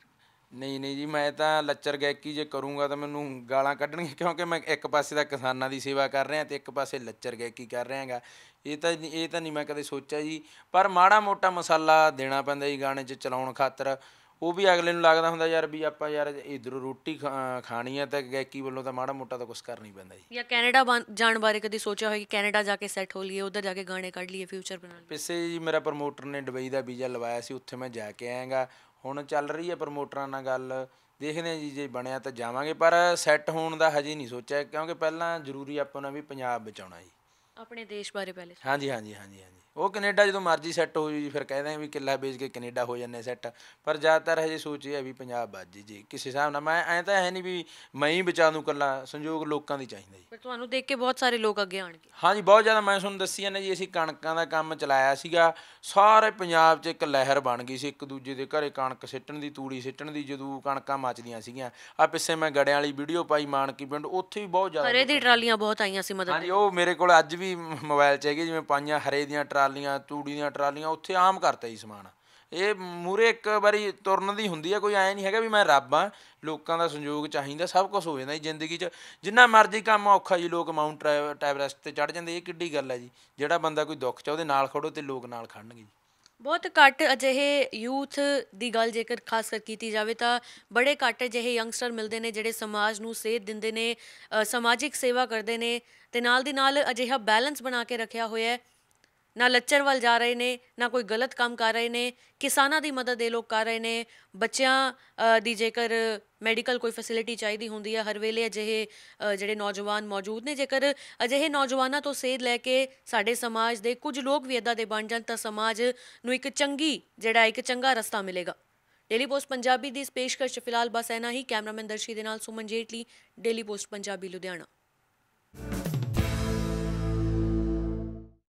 [SPEAKER 1] ਨਹੀਂ ਨਹੀਂ ਜੀ ਮੈਂ ਤਾਂ ਲੱਚਰ ਗਾਇਕੀ ਜੇ ਕਰੂੰਗਾ ਤਾਂ ਮੈਨੂੰ ਗਾਲਾਂ ਕੱਢਣਗੇ ਕਿਉਂਕਿ ਮੈਂ ਇੱਕ ਪਾਸੇ ਤਾਂ ਕਿਸਾਨਾਂ ਦੀ ਸੇਵਾ ਕਰ ਰਿਹਾ ਤੇ ਇੱਕ ਪਾਸੇ ਲੱਚਰ ਗਾਇਕੀ ਕਰ ਰਿਹਾਗਾ ਇਹ ਤਾਂ ਇਹ ਤਾਂ ਨਹੀਂ ਮੈਂ ਕਦੇ ਸੋਚਿਆ ਜੀ। ਪਰ ਮਾੜਾ ਮੋਟਾ ਮਸਾਲਾ ਦੇਣਾ ਪੈਂਦਾ ਜੀ ਗਾਣੇ 'ਚ ਚਲਾਉਣ ਖਾਤਰ। ਉਹ ਵੀ ਅਗਲੇ ਨੂੰ ਲੱਗਦਾ ਹੁੰਦਾ ਯਾਰ ਵੀ ਆਪਾਂ ਯਾਰ ਇਧਰੋਂ ਰੋਟੀ ਖਾਣੀ ਆ ਤਾਂ ਗਾਇਕੀ ਵੱਲੋਂ ਤਾਂ ਮਾੜਾ ਮੋਟਾ ਤਾਂ ਕੁਝ ਕਰਨਾ ਹੀ ਪੈਂਦਾ ਜੀ।
[SPEAKER 2] ਜਾਂ ਕੈਨੇਡਾ ਜਾਣ ਬਾਰੇ ਕਦੀ ਸੋਚਿਆ ਹੋਇਆ ਕਿ ਕੈਨੇਡਾ ਜਾ ਕੇ ਸੈੱਟ ਹੋ ਲਈਏ ਉਧਰ ਜਾ ਕੇ ਗਾਣੇ ਕੱਢ ਲਈਏ ਫਿਊਚਰ ਬਣਾ ਲਈਏ?
[SPEAKER 1] ਪਿੱਛੇ ਜੀ ਮੇਰਾ ਪ੍ਰਮੋਟਰ ਨੇ ਦੁਬਈ ਦਾ ਵੀਜ਼ਾ ਲਵਾਇਆ ਸੀ ਉੱਥੇ ਮੈਂ ਜਾ ਕੇ ਆਇਆਗਾ। ਹੁਣ ਚੱਲ ਰਹੀ ਹੈ ਪ੍ਰਮੋਟਰਾਂ ਨਾਲ ਗੱਲ ਦੇਖਦੇ ਹਾਂ ਜੀ ਜੇ ਬਣਿਆ ਤਾਂ ਜਾਵਾਂਗੇ ਪਰ ਸੈੱਟ ਹੋਣ ਦਾ ਹਜੇ ਨਹੀਂ ਸੋਚਿਆ ਕਿਉਂਕਿ ਪਹਿਲਾਂ ਜ਼ਰੂਰੀ ਆਪਾਂ ਨੂੰ ਵੀ ਪੰਜਾਬ ਬਚਾਉਣਾ ਜੀ।
[SPEAKER 2] ਆਪਣੇ ਦੇਸ਼ ਬਾਰੇ ਪਹਿਲੇ
[SPEAKER 1] ਹਾਂਜੀ ਹਾਂਜੀ ਹਾਂਜੀ ਹਾਂਜੀ। ਉਹ ਕੈਨੇਡਾ ਜਦੋਂ ਮਰਜ਼ੀ ਸੈੱਟ ਹੋ ਜੂ ਜੀ ਫਿਰ ਕਹਿੰਦੇ ਆ ਵੀ ਕਿੱਲਾ ਵੇਚ ਕੇ ਕੈਨੇਡਾ ਹੋ ਜਾਂਦੇ ਸੈੱਟ। ਪਰ ਜ਼ਿਆਦਾਤਰ ਹਜੇ ਸੋਚ ਇਹ ਹੈ ਵੀ ਪੰਜਾਬ ਵੱਜ ਜੀ ਕਿਸੇ ਹਿਸਾਬ ਨਾਲ। ਮੈਂ ਐਂ ਤਾਂ ਹੈ ਨਹੀਂ ਵੀ ਮੈਂ ਹੀ ਬਚਾ ਦੂੰ ਕੱਲਾ ਸੰਯੋਗ ਲੋਕਾਂ ਦੀ ਚਾਹੀਦਾ ਜੀ।
[SPEAKER 2] ਪਰ ਤੁਹਾਨੂੰ ਦੇਖ ਕੇ ਬਹੁਤ ਸਾਰੇ ਲੋਕ ਅੱਗੇ ਆਣਗੇ
[SPEAKER 1] ਹਾਂਜੀ ਬਹੁਤ ਜ਼ਿਆਦਾ ਮੈਂ ਤੁਹਾਨੂੰ ਦੱਸੀ ਜਾਂਦਾ ਜੀ ਅਸੀਂ ਕਣਕਾਂ ਦਾ ਕੰਮ ਚਲਾਇਆ ਸੀਗਾ। ਸਾਰੇ ਪੰਜਾਬ 'ਚ ਇੱਕ ਲਹਿਰ ਬਣ ਗਈ ਸੀ ਇੱਕ ਦੂਜੇ ਦੇ ਘਰੇ ਕਣਕ ਸਿੱਟਣ ਦੀ ਤੂੜੀ ਸਿੱਟਣ ਦੀ ਜਦੋਂ ਕਣਕਾਂ ਮੱਚਦੀਆਂ ਸੀਗੀਆਂ। ਆ ਪਿੱਛੇ ਮੈਂ ਗੜਿਆਂ ਵਾਲੀ ਵੀਡੀਓ ਪਾਈ ਮਾਨਕੀ ਪਿੰਡ ਉੱਥੇ ਵੀ ਬਹੁਤ ਜ਼ਿਆਦਾ
[SPEAKER 2] ਹਰੇ ਦੀ ਟਰਾਲੀਆਂ ਬਹੁਤ ਆਈਆਂ ਸੀ ਮਦਦ
[SPEAKER 1] ਹਾਂਜੀ ਉਹ ਮੇਰੇ ਕੋਲ ਅੱਜ ਵੀ ਮੋਬਾਈਲ 'ਚ ਹੈਗੇ ਜਿਵੇਂ ਪਾਈਆਂ ਹਰੇ ਦੀਆਂ ਟਰਾਲੀਆਂ ਤੂੜੀ ਦੀਆਂ ਟਰਾਲੀਆਂ ਉੱਥੇ ਆਮ ਕਰਤਾ ਜੀ ਸਮਾਨ। ਇਹ ਮੂਰੇ ਇੱਕ ਵਾਰੀ ਤੁਰਨ ਦੀ ਹੁੰਦੀ ਆ, ਕੋਈ ਐ ਨਹੀਂ ਹੈਗਾ ਵੀ ਮੈਂ ਰੱਬ ਆ, ਲੋਕਾਂ ਦਾ ਸੰਯੋਗ ਚਾਹੀਦਾ, ਸਭ ਕੁਝ ਹੋ ਜਾਂਦਾ ਜੀ ਜ਼ਿੰਦਗੀ 'ਚ। ਜਿੰਨਾ ਮਰਜ਼ੀ ਕੰਮ ਔਖਾ ਜੀ, ਲੋਕ ਮਾਊਂਟ ਐਵ- ਤੇ ਚੜ ਜਾਂਦੇ, ਇਹ ਕਿੱਡੀ ਗੱਲ ਹੈ ਜੀ। ਜਿਹੜਾ ਬੰਦਾ ਕੋਈ ਦੁੱਖ 'ਚ ਉਹਦੇ ਨਾਲ ਖੜੋ ਤੇ ਲੋਕ ਨਾਲ ਖੜਨਗੇ ਜੀ।
[SPEAKER 2] ਬਹੁਤ ਘੱਟ ਅਜਿਹੇ ਯੂਥ ਦੀ ਗੱਲ ਜੇਕਰ ਖਾਸ ਕਰ ਕੀਤੀ ਜਾਵੇ ਤਾਂ ਬੜੇ ਘੱਟ ਅਜਿਹੇ ਯੰਗਸਟਰ ਮਿਲਦੇ ਨੇ ਜਿਹੜੇ ਸਮਾਜ ਨੂੰ ਸੇਧ ਦਿੰਦੇ ਨੇ ਸਮਾਜਿਕ ਸੇਵਾ ਕਰਦੇ ਨੇ ਤੇ ਨਾਲ ਦੀ ਨਾਲ ਅਜਿਹਾ ਬੈਲੈਂਸ ਬਣਾ ਕੇ ਰੱਖਿਆ ਹੋਇਆ ਹੈ। ਨਾ ਲੱਚਰ ਵੱਲ ਜਾ ਰਹੇ ਨੇ, ਨਾ ਕੋਈ ਗਲਤ ਕੰਮ ਕਰ ਰਹੇ ਨੇ, ਕਿਸਾਨਾਂ ਦੀ ਮਦਦ ਇਹ ਲੋਕ ਕਰ ਰਹੇ ਨੇ, ਬੱਚਿਆਂ ਦੀ ਜੇਕਰ ਮੈਡੀਕਲ ਕੋਈ ਫੈਸਿਲਿਟੀ ਚਾਹੀਦੀ ਹੁੰਦੀ ਹੈ, ਹਰ ਵੇਲੇ ਅਜਿਹੇ ਜਿਹੜੇ ਨੌਜਵਾਨ ਮੌਜੂਦ ਨੇ, ਜੇਕਰ ਅਜਿਹੇ ਨੌਜਵਾਨਾਂ ਤੋਂ ਸੇਧ ਲੈ ਕੇ ਸਾਡੇ ਸਮਾਜ ਦੇ ਕੁਝ ਲੋਕ ਵੀ ਇਦਾਂ ਦੇ ਬਣ ਜਾਣ, ਤਾਂ ਸਮਾਜ ਨੂੰ ਇੱਕ ਚੰਗੀ, ਜਿਹੜਾ ਇੱਕ ਚੰਗਾ ਰਸਤਾ ਮਿਲੇਗਾ। ਡੇਲੀ ਪੋਸਟ ਪੰਜਾਬੀ ਦੀ ਇਸ ਪੇਸ਼ਕਸ਼ 'ਚ ਫਿਲਹਾਲ ਬਸ ਐਨਾ ਹੀ। ਕੈਮਰਾਮੈਨ ਦਰਸ਼ੀ ਦੇ ਨਾਲ ਸੁਮਨ ਜੇਟਲੀ ਡੇਲੀ ਪੋਸਟ ਪੰਜਾਬੀ, ਲੁਧਿਆਣਾ।